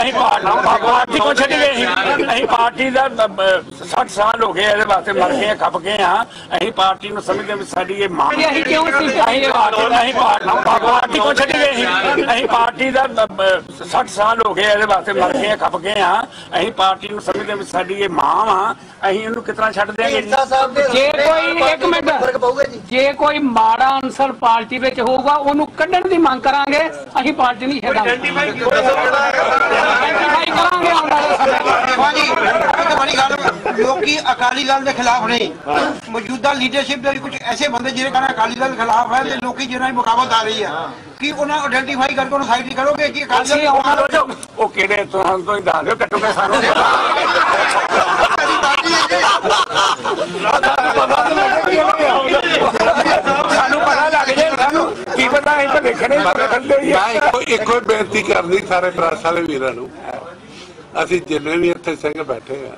ਅਸੀਂ ਪਾਰਟੀ ਕੋ ਛੱਡ ਗਏ ਸੀ ਅਸੀਂ ਪਾਰਟੀ ਦਾ 60 ਸਾਲ ਹੋ ਗਏ ਇਹਦੇ ਵਾਸਤੇ ਮਰ ਗਏ ਖੱਪ ਗਏ ਹਾਂ ਅਸੀਂ ਪਾਰਟੀ ਨੂੰ ਸਮਝਦੇ ਵੀ ਸਾਡੀ ਇਹ ਮਾਂ ਅਸੀਂ ਕਿਉਂ ਅਸੀਂ ਅਸੀਂ ਪਾਰਟੀ ਕੋ ਛੱਡ ਗਏ ਅਸੀਂ। ਪਾਰਟੀ ਦਾ 60 ਸਾਲ ਹੋ ਗਏ ਇਹਦੇ ਵਾਸਤੇ ਮਰ ਗਏ ਖੱਪ ਗਏ ਹਾਂ ਅਸੀਂ ਪਾਰਟੀ ਨੂੰ ਸਮਝਦੇ ਵੀ ਸਾਡੀ ਇਹ ਮਾਂ ਵਾ ਅਸੀਂ ਇਹਨੂੰ ਕਿਤਨਾ ਛੱਡ ਦਿਆਂਗੇ ਜੀ? ਕੋਈ ਇੱਕ ਮਿੰਟ। ਫ਼ਰਕ ਪਊਗਾ ਜੀ। ਜੇ ਕੋਈ ਮਾੜਾ ਅਨਸਰ ਪਾਰਟੀ ਵਿੱਚ ਹੋਊਗਾ ਉਹਨੂੰ ਕੱਢਣ ਦੀ ਮੰਗ ਕਰਾਂਗੇ। ਅਸੀਂ ਪਾਰਟੀ ਨਹੀਂ ਛੱਡਾਂਗੇ। ਆਈਡੈਂਟੀਫਾਈ ਕਰਾਂਗੇ 'ਚ। ਹਾਂਜੀ ਇੱਕ ਬੜੀ ਗੱਲ। ਲੋਕੀ ਅਕਾਲੀ ਦਲ ਦੇ ਖਿਲਾਫ ਨਹੀਂ ਮੌਜੂਦਾ ਲੀਡਰਸ਼ਿਪ ਦੇ ਕੁਝ ਐਸੇ ਬੰਦੇ ਜਿਹੜੇ ਕਹਿੰਦੇ ਅਕਾਲੀ ਦਲ ਖਿਲਾਫ ਹੈ ਤੇ ਲੋਕੀ ਜਿਹਨਾਂ ਦੀ ਮੁਕਾਬਲਤ ਆ ਰਹੀ ਹੈ। ਕੀ ਉਹਨਾਂ ਆਇਡੈਂਟੀਫਾਈ ਕਰਕੇ ਉਹਨੂੰ ਸਾਈਡ ਕਰੋਗੇ ਕਿ ਅਕਾਲੀ ਦਲ ਉਹ ਕਿਹੜੇ ਤੁਹਾਨੂੰ ਤੋਂ ਹੀ ਦੱਸ ਦਿਓ ਕੱਟੋ ਕੇ ਸਾਨੂੰ ਸਾਨੂੰ ਪਤਾ ਲੱਗ ਜੇ ਸਾਨੂੰ ਕੀ ਪਤਾ ਇਹ ਤਾਂ ਦੇਖਣੇ ਬੰਦੇ ਹੀ ਆ। ਮੈਂ ਇੱਕੋ ਇੱਕੋ ਹੀ ਬੇਨਤੀ ਕਰਨੀ ਸਾਰੇ ਪ੍ਰੈਸ ਵਾਲੇ ਵੀਰਾਂ ਨੂੰ। ਅਸੀਂ ਜਿੰਨੇ ਵੀ ਇੱਥੇ ਸਿੰਘ ਬੈਠੇ ਆ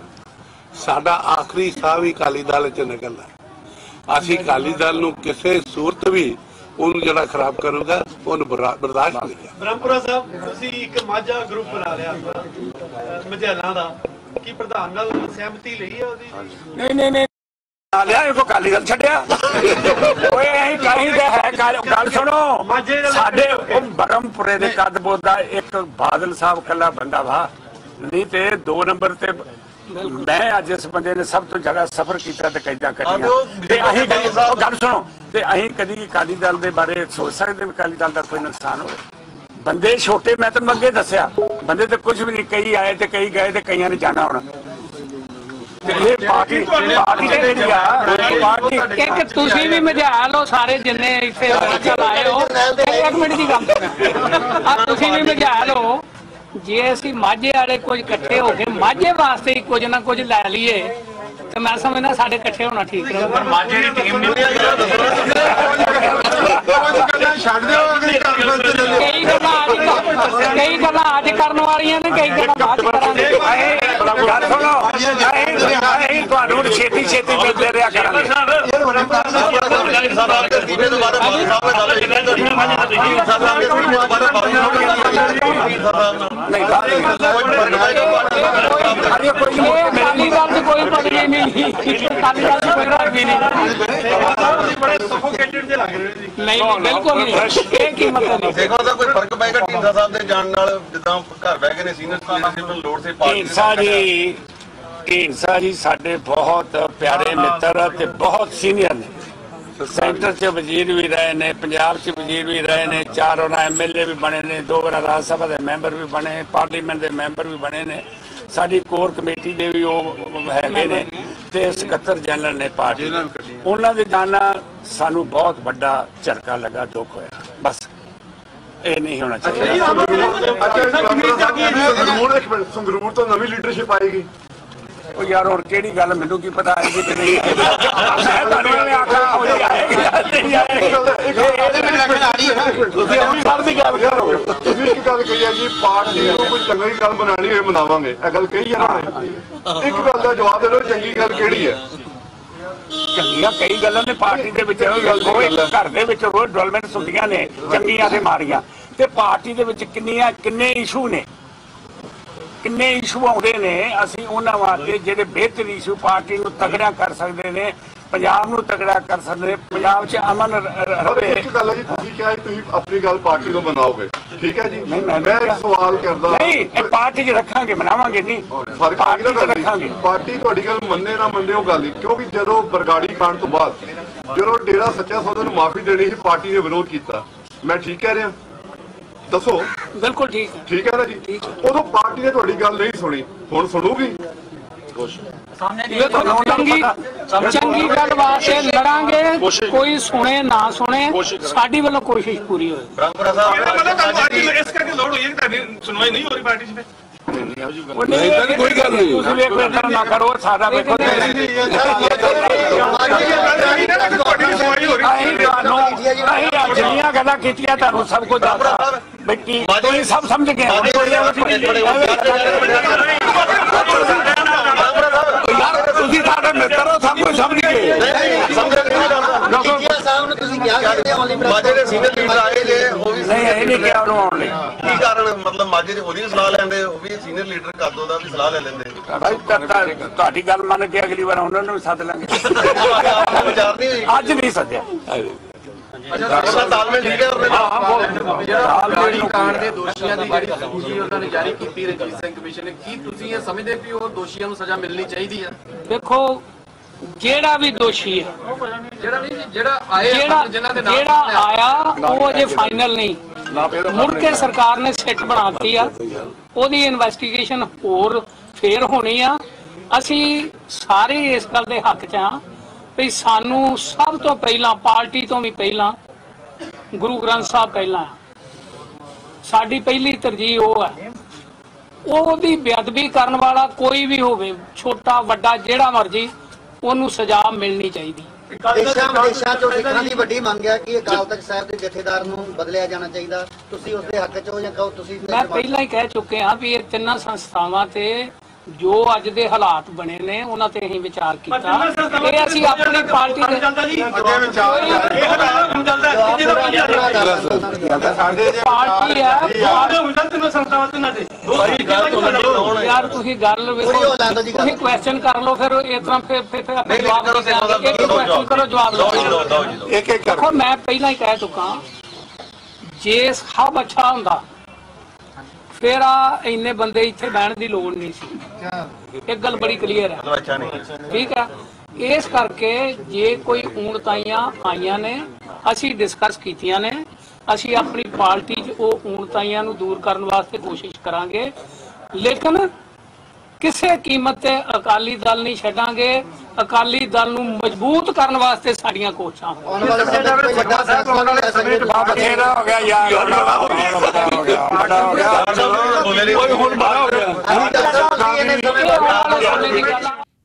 ਸਾਡਾ ਆਖਰੀ ਸਾਹ ਵੀ ਅਕਾਲੀ ਦਲ ਚ ਨਿਕਲਣਾ ਅਸੀਂ ਅਕਾਲੀ ਦਲ ਨੂੰ ਕਿਸੇ ਸੂਰਤ ਵੀ ਉਹਨੂੰ ਜਿਹੜਾ ਖਰਾਬ ਕਰੂਗਾ ਉਹਨੂੰ ਬਰਾ- ਬਰਦਾਸ਼ਤ ਨਹੀਂ ਹੈ ਬ੍ਰਹਮਪੁਰਾ ਸਾਹਿਬ ਤੁਸੀਂ ਇੱਕ ਮਾਝਾ ਗਰੁੱਪ ਬਣਾ ਲਿਆ ਮਝੈਲਾਂ ਦਾ। ਕੀ ਪ੍ਰਧਾਨ ਨਾਲ ਸਹਿਮਤੀ ਲਈ ਹੈ ਉਹਦੀ? ਨਹੀਂ ਨਹੀਂ ਨਹੀਂ। ਆ ਲਿਆ ਇਹ ਕੋ ਕਾਲੀ ਦਲ ਛੱਡਿਆ। ਓਏ ਅਸੀਂ ਕਹੀਂ ਤੇ ਹੈ ਗੱਲ ਗੱਲ ਸੁਣੋ। ਸਾਡੇ ਉਹ ਬਰਮਪੁਰੇ ਦੇ ਕੱਦ ਬੋਦਾ ਇੱਕ ਬਾਦਲ ਸਾਹਿਬ ਕੱਲਾ ਬੰਦਾ ਵਾ। ਨਹੀਂ ਤੇ ਦੋ ਨੰਬਰ ਤੇ ਮੈਂ ਅੱਜ ਇਸ ਬੰਦੇ ਨੇ ਸਭ ਤੋਂ ਜ਼ਿਆਦਾ ਸਫਰ ਕੀਤਾ ਤੇ ਕੈਦਾਂ ਕੱਢੀਆਂ। ਤੇ ਅਸੀਂ ਕਦੀ ਉਹ ਗੱਲ ਸੁਣੋ ਤੇ ਅਸੀਂ ਕਦੀ ਅਕਾਲੀ ਦਲ ਦੇ ਬਾਰੇ ਸੋਚ ਸਕਦੇ ਵੀ ਅਕਾਲੀ ਦਲ ਦਾ ਕੋਈ ਨੁਕਸਾਨ ਹੋਵੇ। ਬੰਦੇ ਛੋਟੇ ਮੈਂ ਤੈਨੂੰ ਅੱਗੇ ਦੱਸਿਆ ਬੰਦੇ ਤੇ ਕੁਝ ਵੀ ਨਹੀਂ ਕਈ ਆਏ ਤੇ ਕਈ ਗਏ ਤੇ ਕਈਆਂ ਨੇ ਜਾਣਾ ਹੁਣ। ਤੇ ਇਹ ਪਾਰਟੀ ਪਾਰਟੀ ਤੇ ਜਿਹੜੀ ਆ ਪਾਰਟੀ ਇੱਕ ਤੁਸੀਂ ਵੀ ਮਝਾ ਲਓ ਸਾਰੇ ਜਿੰਨੇ ਇੱਥੇ ਚੱਲ ਆਏ ਹੋ। ਇੱਕ ਮਿੰਟ ਦੀ ਗੱਲ। ਆ ਤੁਸੀਂ ਵੀ ਮਝਾ ਲਓ। ਜੇ ਅਸੀਂ ਮਾਝੇ ਵਾਲੇ ਕੁਝ ਇਕੱਠੇ ਹੋ ਕੇ ਮਾਝੇ ਵਾਸਤੇ ਹੀ ਕੁਝ ਨਾ ਕੁਝ ਲੈ ਲਈਏ ਤੇ ਮੈਂ ਸਮਝਦਾ ਸਾਡੇ ਇਕੱਠੇ ਹੋਣਾ ਠੀਕ ਰਹੇਗਾ। ਪਰ ਮਾਝੇ ਦੀ ਟੀਮ ਛੱਡ ਦਿਓ ਅਗਲੀ ਕਾਨਫਰੰਸ ਤੇ ਲੈ ਕਈ ਗੱਲਾਂ ਅੱਜ ਕਈ ਗੱਲਾਂ ਅੱਜ ਕਰਨ ਵਾਲੀਆਂ ਨੇ ਕਈ ਗੱਲਾਂ ਬਾਅਦ ਕਰਾਂਗੇ। ਗੱਲ ਸੁਣੋ। ਅਸੀਂ ਤੁਹਾਨੂੰ ਛੇਤੀ ਛੇਤੀ ਮਿਲਦੇ ਰਿਹਾ ਕਰਾਂਗੇ। ਨਹੀਂ ਬਾਤ ਕੋਈ ਦੀ ਕੋਈ ਪਦਵੀ ਨਹੀਂ ਅਕਾਲੀ ਦਲ ਦੀ ਕੋਈ ਪਦਵੀ ਨਹੀਂ ਨਹੀਂ ਬਿਲਕੁਲ ਨਹੀਂ ਇਹ ਕੀ ਮਤਲਬ ਨਹੀਂ ਦੇਖੋ ਤਾਂ ਕੋਈ ਫ਼ਰਕ ਪਏਗਾ ਢੀਂਸਾ ਸਾਹਿਬ ਦੇ ਜਾਣ ਨਾਲ ਜਿੱਦਾਂ ਘਰ ਬਹਿ ਗਏ ਨੇ ਸੀਨੀਅਰ ਲੀਡਰਸ਼ਿਪ ਲੋੜ ਸੇ ਪਾਰਟੀ ਢੀਂਸਾ ਜੀ ਢੀਂਸਾ ਜੀ ਸਾਡੇ ਬਹੁਤ ਪਿਆਰੇ ਮਿੱਤਰ ਤੇ ਬਹੁਤ ਸੀਨੀਅਰ ਨੇ। ਸੈਂਟਰ 'ਚ ਵਜ਼ੀਰ ਵੀ ਰਹੇ ਨੇ ਪੰਜਾਬ 'ਚ ਵਜ਼ੀਰ ਵੀ ਰਹੇ ਨੇ ਚਾਰ ਉਹਨਾਂ ਐਮਐਲਏ ਵੀ ਬਣੇ ਨੇ ਦੋ ਵਾਰ ਰਾਜ ਸਭਾ ਦੇ ਮੈਂਬਰ ਵੀ ਬਣੇ ਪਾਰਲੀਮੈਂਟ ਦੇ ਮੈਂਬਰ ਵੀ ਬਣੇ ਨੇ ਸਾਡੀ ਕੋਰ ਕਮੇਟੀ ਦੇ ਵੀ ਉਹ ਹੈਗੇ ਨੇ ਤੇ ਸਕੱਤਰ ਜਨਰਲ ਨੇ ਪਾਰਟੀ ਦੇ। ਉਹਨਾਂ ਦੇ ਜਾਣਾ ਸਾਨੂੰ ਬਹੁਤ ਵੱਡਾ ਝਟਕਾ ਲੱਗਾ ਦੁੱਖ ਹੋਇਆ ਬਸ ਇਹ ਨਹੀਂ ਹੋਣਾ ਚਾਹੀਦਾ ਸੰਗਰੂਰ ਸੰਗਰੂਰ ਤੋਂ ਨਵੀਂ ਲੀਡਰਸ਼ਿਪ ਆਏਗੀ ਉਹ ਯਾਰ ਹੋਰ ਕਿਹੜੀ ਗੱਲ ਮੈਨੂੰ ਕੀ ਪਤਾ ਹੈ ਕਿ ਨਹੀਂ ਆਏਗੀ। ਮੈਂ ਤੁਹਾਨੂੰ ਐਵੇਂ ਆਖਾਂ ਹੋ ਜਾਏਗੀ ਨਹੀਂ ਆਏਗੀ ਤੁਸੀਂ ਅੰਮ੍ਰਿਤਸਰ ਦੀ ਗੱਲ ਕਰੋ ਤੁਸੀਂ ਇੱਕ ਗੱਲ ਕਹੀ ਹੈ ਜੀ ਪਾਰਟੀ ਨੂੰ ਕੋਈ ਚੰਗੀ ਗੱਲ ਬਣਾਣੀ ਹੋਏ ਮਨਾਵਾਂਗੇ ਇਹ ਗੱਲ ਕਹੀ ਹੈ ਨਾ? ਇੱਕ ਗੱਲ ਦਾ ਜਵਾਬ ਦੇ ਦਿਓ ਚੰਗੀ ਗੱਲ ਕਿਹੜੀ ਹੈ ਚੰਗੀਆਂ ਕਈ ਗੱਲਾਂ ਨੇ ਪਾਰਟੀ ਦੇ ਵਿੱਚ ਰੋਜ਼ ਘਰ ਦੇ ਵਿੱਚ ਰੋਜ਼ ਡਵੈਲਪਮੈਂਟ ਹੁੰਦੀਆਂ ਨੇ ਚੰਗੀਆਂ ਤੇ ਮਾੜੀਆਂ। ਤੇ ਪਾਰਟੀ ਦੇ ਵਿੱਚ ਕਿੰਨੀਆਂ ਕਿੰਨੇ ਇਸ਼ੂ ਨੇ? ਕਿੰਨੇ ਇਸ਼ੂ ਆਉਂਦੇ ਨੇ ਅਸੀਂ ਉਹਨਾਂ ਵਾਸਤੇ ਜਿਹੜੇ ਬਿਹਤਰ ਇਸ਼ੂ ਪਾਰਟੀ ਨੂੰ ਤਗੜਾ ਕਰ ਸਕਦੇ ਨੇ ਪੰਜਾਬ ਨੂੰ ਤਗੜਾ ਕਰ ਸਕਦੇ ਨੇ ਪੰਜਾਬ 'ਚ ਅਮਨ ਰਵੇ। ਇੱਕ ਗੱਲ ਹੈ ਜੀ ਤੁਸੀਂ ਕਿਹਾ ਤੁਸੀਂ ਆਪਣੀ ਗੱਲ ਪਾਰਟੀ ਨੂੰ ਬਣਾਓਗੇ। ਠੀਕ ਹੈ ਜੀ? ਮੈਂ ਸਵਾਲ ਕਰਦਾ ਨਹੀਂ ਇਹ ਪਾਰਟੀ 'ਚ ਰੱਖਾਂਗੇ ਬਣਾਵਾਂਗੇ ਨਹੀਂ। ਪਾਰਟੀ 'ਚ ਰੱਖਾਂਗੇ। ਪਾਰਟੀ ਤੁਹਾਡੀ ਗੱਲ ਮੰਨੇ ਨਾ ਮੰਨੇ ਉਹ ਗੱਲ ਕਿਉਂਕਿ ਜਦੋਂ ਬਰਗਾੜੀ ਕਾਂਡ ਤੋਂ ਬਾਅਦ ਜਦੋਂ ਡੇਰਾ ਸੱਚਾ ਸੌਦਾ ਨੂੰ ਮਾਫੀ ਦੇਣੀ ਸੀ ਪਾਰਟੀ ਨੇ ਵਿਰੋਧ ਕੀਤਾ। ਮੈਂ ਠੀਕ ਕਹਿ ਰਿਹਾ। ਦੱਸੋ। ਬਿਲਕੁਲ ਠੀਕ ਹੈ। ਠੀਕ ਹੈ ਨਾ ਜੀ? ਉਦੋਂ ਪਾਰਟੀ ਨੇ ਤੁਹਾਡੀ ਗੱਲ ਨਹੀਂ ਸੁਣੀ ਹੁਣ ਸੁਣੂਗੀ? ਚੰਗੀ ਚੰਗੀ ਗੱਲ ਵਾਸਤੇ ਲੜਾਂਗੇ ਕੋਈ ਸੁਣੇ ਨਾ ਸੁਣੇ ਸਾਡੀ ਵੱਲੋਂ ਕੋਸ਼ਿਸ਼ ਪੂਰੀ ਹੋਏ। ਬ੍ਰਹਮਪੁਰਾ ਸਾਹਿਬ ਇਸ ਕਰਕੇ ਲੋੜ ਹੋਈ ਹੈ ਕਿ ਤੁਹਾਡੀ ਸੁਣਵਾਈ ਨਹੀਂ ਹੋ ਰਹੀ ਪਾਰਟੀ 'ਚ ਨਹੀਂ ਤਾਂ ਕੋਈ ਗੱਲ ਨਹੀਂ। ਤੁਸੀਂ ਵੇਖੋ ਤਰ੍ਹਾਂ ਨਾ ਕਰੋ ਸਾਡਾ ਵੇਖੋ ਤੁਹਾਡੀ ਸੁਣਵਾਈ ਹੋ ਰਹੀ। ਅਸੀਂ ਤੁਹਾਨੂੰ ਅਸੀਂ ਅੱਜ ਜਿੰਨੀਆਂ ਗੱਲਾਂ ਕੀਤੀਆਂ ਤੁਹਾਨੂੰ ਸਭ ਕੁਝ ਦੱਸਦਾ। ਬੇਟੀ ਤੁਸੀਂ ਸਭ ਸਮਝ ਗਏ। ਤੁਸੀਂ ਸਾਡੇ ਮਿੱਤਰ ਹੋ ਸਭ ਕੁਝ ਸਮਝ ਗਏ। ਇੰਡੀਆ ਸਾਹਿਬ ਨੂੰ ਤੁਸੀਂ ਕਿਹਾ ਕਰਦੇ ਓਨਲੀ ਮਾਝੇ ਦੇ ਸੀਨੀਅਰ ਲੀਡਰ ਆਏ ਜੇ ਉਹ ਵੀ ਨਹੀਂ ਇਹ ਨਹੀਂ ਕਿਹਾ ਉਹਨੂੰ ਆਉਣ ਲਈ। ਕੀ ਕਾਰਨ ਮਤਲਬ ਮਾਝੇ ਦੇ ਉਹਦੀ ਵੀ ਸਲਾਹ ਲੈਂਦੇ ਉਹ ਵੀ ਸੀਨੀਅਰ ਲੀਡਰ ਕਾਦੋ ਦਾ ਵੀ ਸਲਾਹ ਲੈ ਲੈਂਦੇ। ਭਾਈ ਤੁਹਾਡੀ ਗੱਲ ਮੰਨ ਕੇ ਅਗਲੀ ਵਾਰ ਉਹਨਾਂ ਨੂੰ ਵੀ ਸੱਦ ਲਾਂਗੇ। ਵਿਚਾਰ ਨਹੀਂ ਹੋਈ ਅੱਜ ਨਹੀਂ ਸੱਦਿਆ। ਤਾਲਮੇਲ ਠੀਕ ਹੈ ਬਰਗਾੜੀ ਕਾਂਡ ਦੇ ਦੋਸ਼ੀਆਂ ਦੀ ਜਿਹੜੀ ਸੂਚੀ ਉਹਨਾਂ ਨੇ ਜਾਰੀ ਕੀਤੀ ਰਣਜੀਤ ਸਿੰਘ ਕਮਿਸ਼ਨ ਨੇ ਕੀ ਤੁਸੀਂ ਇਹ ਸਮਝਦੇ ਵੀ ਉਹ ਦੋਸ਼ੀਆਂ ਨੂੰ ਸਜ਼ਾ ਮਿਲਣੀ ਚਾਹੀਦੀ ਹੈ ਵੇਖੋ ਜਿਹੜਾ ਵੀ ਦੋਸ਼ੀ ਹੈ ਜਿਹੜਾ ਨਹੀਂ ਜੀ, ਜਿਹੜਾ ਆਏ ਆ ਜਿਹੜਾ ਜਿਨ੍ਹਾਂ ਦੇ ਨਾਮ ਜਿਹੜਾ ਆਇਆ ਉਹ ਅਜੇ ਫਾਈਨਲ ਨਹੀਂ। ਮੁੜ ਕੇ ਸਰਕਾਰ ਨੇ ਸਿੱਟ ਬਣਾਤੀ ਆ। ਉਹਦੀ ਇਨਵੈਸਟੀਗੇਸ਼ਨ ਹੋਰ ਫੇਰ ਹੋਣੀ ਆ। ਅਸੀਂ ਸਾਰੇ ਇਸ ਗੱਲ ਦੇ ਹੱਕ 'ਚ ਆ। ਵੀ ਸਾਨੂੰ ਸਭ ਤੋਂ ਪਹਿਲਾਂ ਪਾਰਟੀ ਤੋਂ ਵੀ ਪਹਿਲਾਂ ਗੁਰੂ ਗ੍ਰੰਥ ਸਾਹਿਬ ਪਹਿਲਾਂ ਆ। ਸਾਡੀ ਪਹਿਲੀ ਤਰਜੀਹ ਉਹ ਹੈ ਉਹਦੀ ਬੇਅਦਬੀ ਕਰਨ ਵਾਲਾ ਕੋਈ ਵੀ ਹੋਵੇ ਛੋਟਾ ਵੱਡਾ ਜਿਹੜਾ ਮਰਜ਼ੀ ਉਹਨੂੰ ਸਜ਼ਾ ਮਿਲਣੀ ਚਾਹੀਦੀ। ਦੇਸ਼ਾਂ ਵਿਦੇਸ਼ਾਂ ਚੋਂ ਸਿੱਖਾਂ ਦੀ ਵੱਡੀ ਮੰਗ ਹੈ ਕਿ ਅਕਾਲ ਤਖਤ ਸਾਹਿਬ ਦੇ ਜਥੇਦਾਰ ਨੂੰ ਬਦਲਿਆ ਜਾਣਾ ਚਾਹੀਦਾ। ਤੁਸੀਂ ਉਸ ਦੇ ਹੱਕ 'ਚ ਹੋ ਜਾਂ ਕਹੋ ਤੁਸੀਂ ਮੈਂ ਪਹਿਲਾਂ ਹੀ ਕਹਿ ਚੁੱਕੇ ਹਾਂ ਵੀ ਇਹ ਤਿੰਨਾਂ ਸੰਸਥਾਵਾਂ ਤੇ ਜੋ ਅੱਜ ਦੇ ਹਾਲਾਤ ਬਣੇ ਨੇ ਉਹਨਾਂ ਤੇ ਅਸੀਂ ਵਿਚਾਰ ਕੀਤਾ। ਇਹ ਅਸੀਂ ਆਪਣੀ ਪਾਰਟੀ ਦੇ ਪਾਰਟੀ ਹੈ ਯਾਰ ਤੁਸੀਂ ਗੱਲ ਵੇਖੋ। ਤੁਸੀਂ ਕੁਐਸਚਨ ਕਰ ਲਓ ਫਿਰ ਇਸ ਤਰ੍ਹਾਂ ਫਿਰ ਫਿਰ ਫਿਰ ਆਪਾਂ ਜਵਾਬ ਕਰੋ, ਕੁਐਸਚਨ ਕਰੋ ਜਵਾਬ ਲਓ ਇੱਕ ਇੱਕ ਕਰ ਦੇਖੋ ਮੈਂ ਪਹਿਲਾਂ ਹੀ ਕਹਿ ਚੁੱਕਾ ਜੇ ਸਭ ਅੱਛਾ ਹੁੰਦਾ ਫਿਰ ਆ ਇੰਨੇ ਬੰਦੇ ਇੱਥੇ ਬਹਿਣ ਦੀ ਲੋੜ ਨਹੀਂ ਸੀ। ਇੱਕ ਗੱਲ ਬੜੀ ਕਲੀਅਰ ਹੈ। ਠੀਕ ਹੈ। ਇਸ ਕਰਕੇ ਜੇ ਕੋਈ ਊਣਤਾਈਆਂ ਆਈਆਂ ਨੇ ਅਸੀਂ ਡਿਸਕਸ ਕੀਤੀਆਂ ਨੇ ਅਸੀਂ ਆਪਣੀ ਪਾਰਟੀ 'ਚ ਉਹ ਊਣਤਾਈਆਂ ਨੂੰ ਦੂਰ ਕਰਨ ਵਾਸਤੇ ਕੋਸ਼ਿਸ਼ ਕਰਾਂਗੇ। ਲੇਕਿਨ ਕਿਸੇ ਕੀਮਤ ਤੇ ਅਕਾਲੀ ਦਲ ਨਹੀਂ ਛੱਡਾਂਗੇ ਅਕਾਲੀ ਦਲ ਨੂੰ ਮਜ਼ਬੂਤ ਕਰਨ ਵਾਸਤੇ ਸਾਡੀਆਂ ਕੋਸ਼ਿਸ਼ਾਂ ਵਾਲੇ ਵੱਡਾ ਹੋ ਗਿਆ ਯਾਰ ਹੋ ਗਿਆ ਹੋ ਗਿਆ ਕੋਈ ਹੁਣ ਹੋ ਗਿਆ।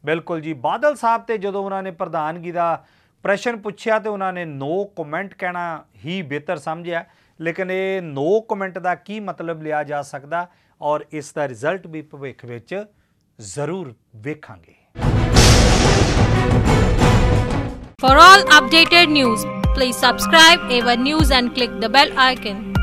ਬਿਲਕੁਲ ਜੀ ਬਾਦਲ ਸਾਹਿਬ ਤੇ ਜਦੋਂ ਉਹਨਾਂ ਨੇ ਪ੍ਰਧਾਨਗੀ ਦਾ ਪ੍ਰਸ਼ਨ ਪੁੱਛਿਆ ਤੇ ਉਹਨਾਂ ਨੇ ਨੋ ਕਮੈਂਟ ਕਹਿਣਾ ਹੀ ਬਿਹਤਰ ਸਮਝਿਆ ਲੇਕਿਨ ਇਹ ਨੋ ਕਮੈਂਟ ਦਾ ਕੀ ਮਤਲਬ ਲਿਆ ਜਾ ਸਕਦਾ ਔਰ ਇਸ ਦਾ ਰਿਜ਼ਲਟ ਵੀ ਭਵਿੱਖ ਵਿੱਚ ਜ਼ਰੂਰ ਵੇਖਾਂਗੇ For all updated news, please subscribe Ava News and click the bell icon.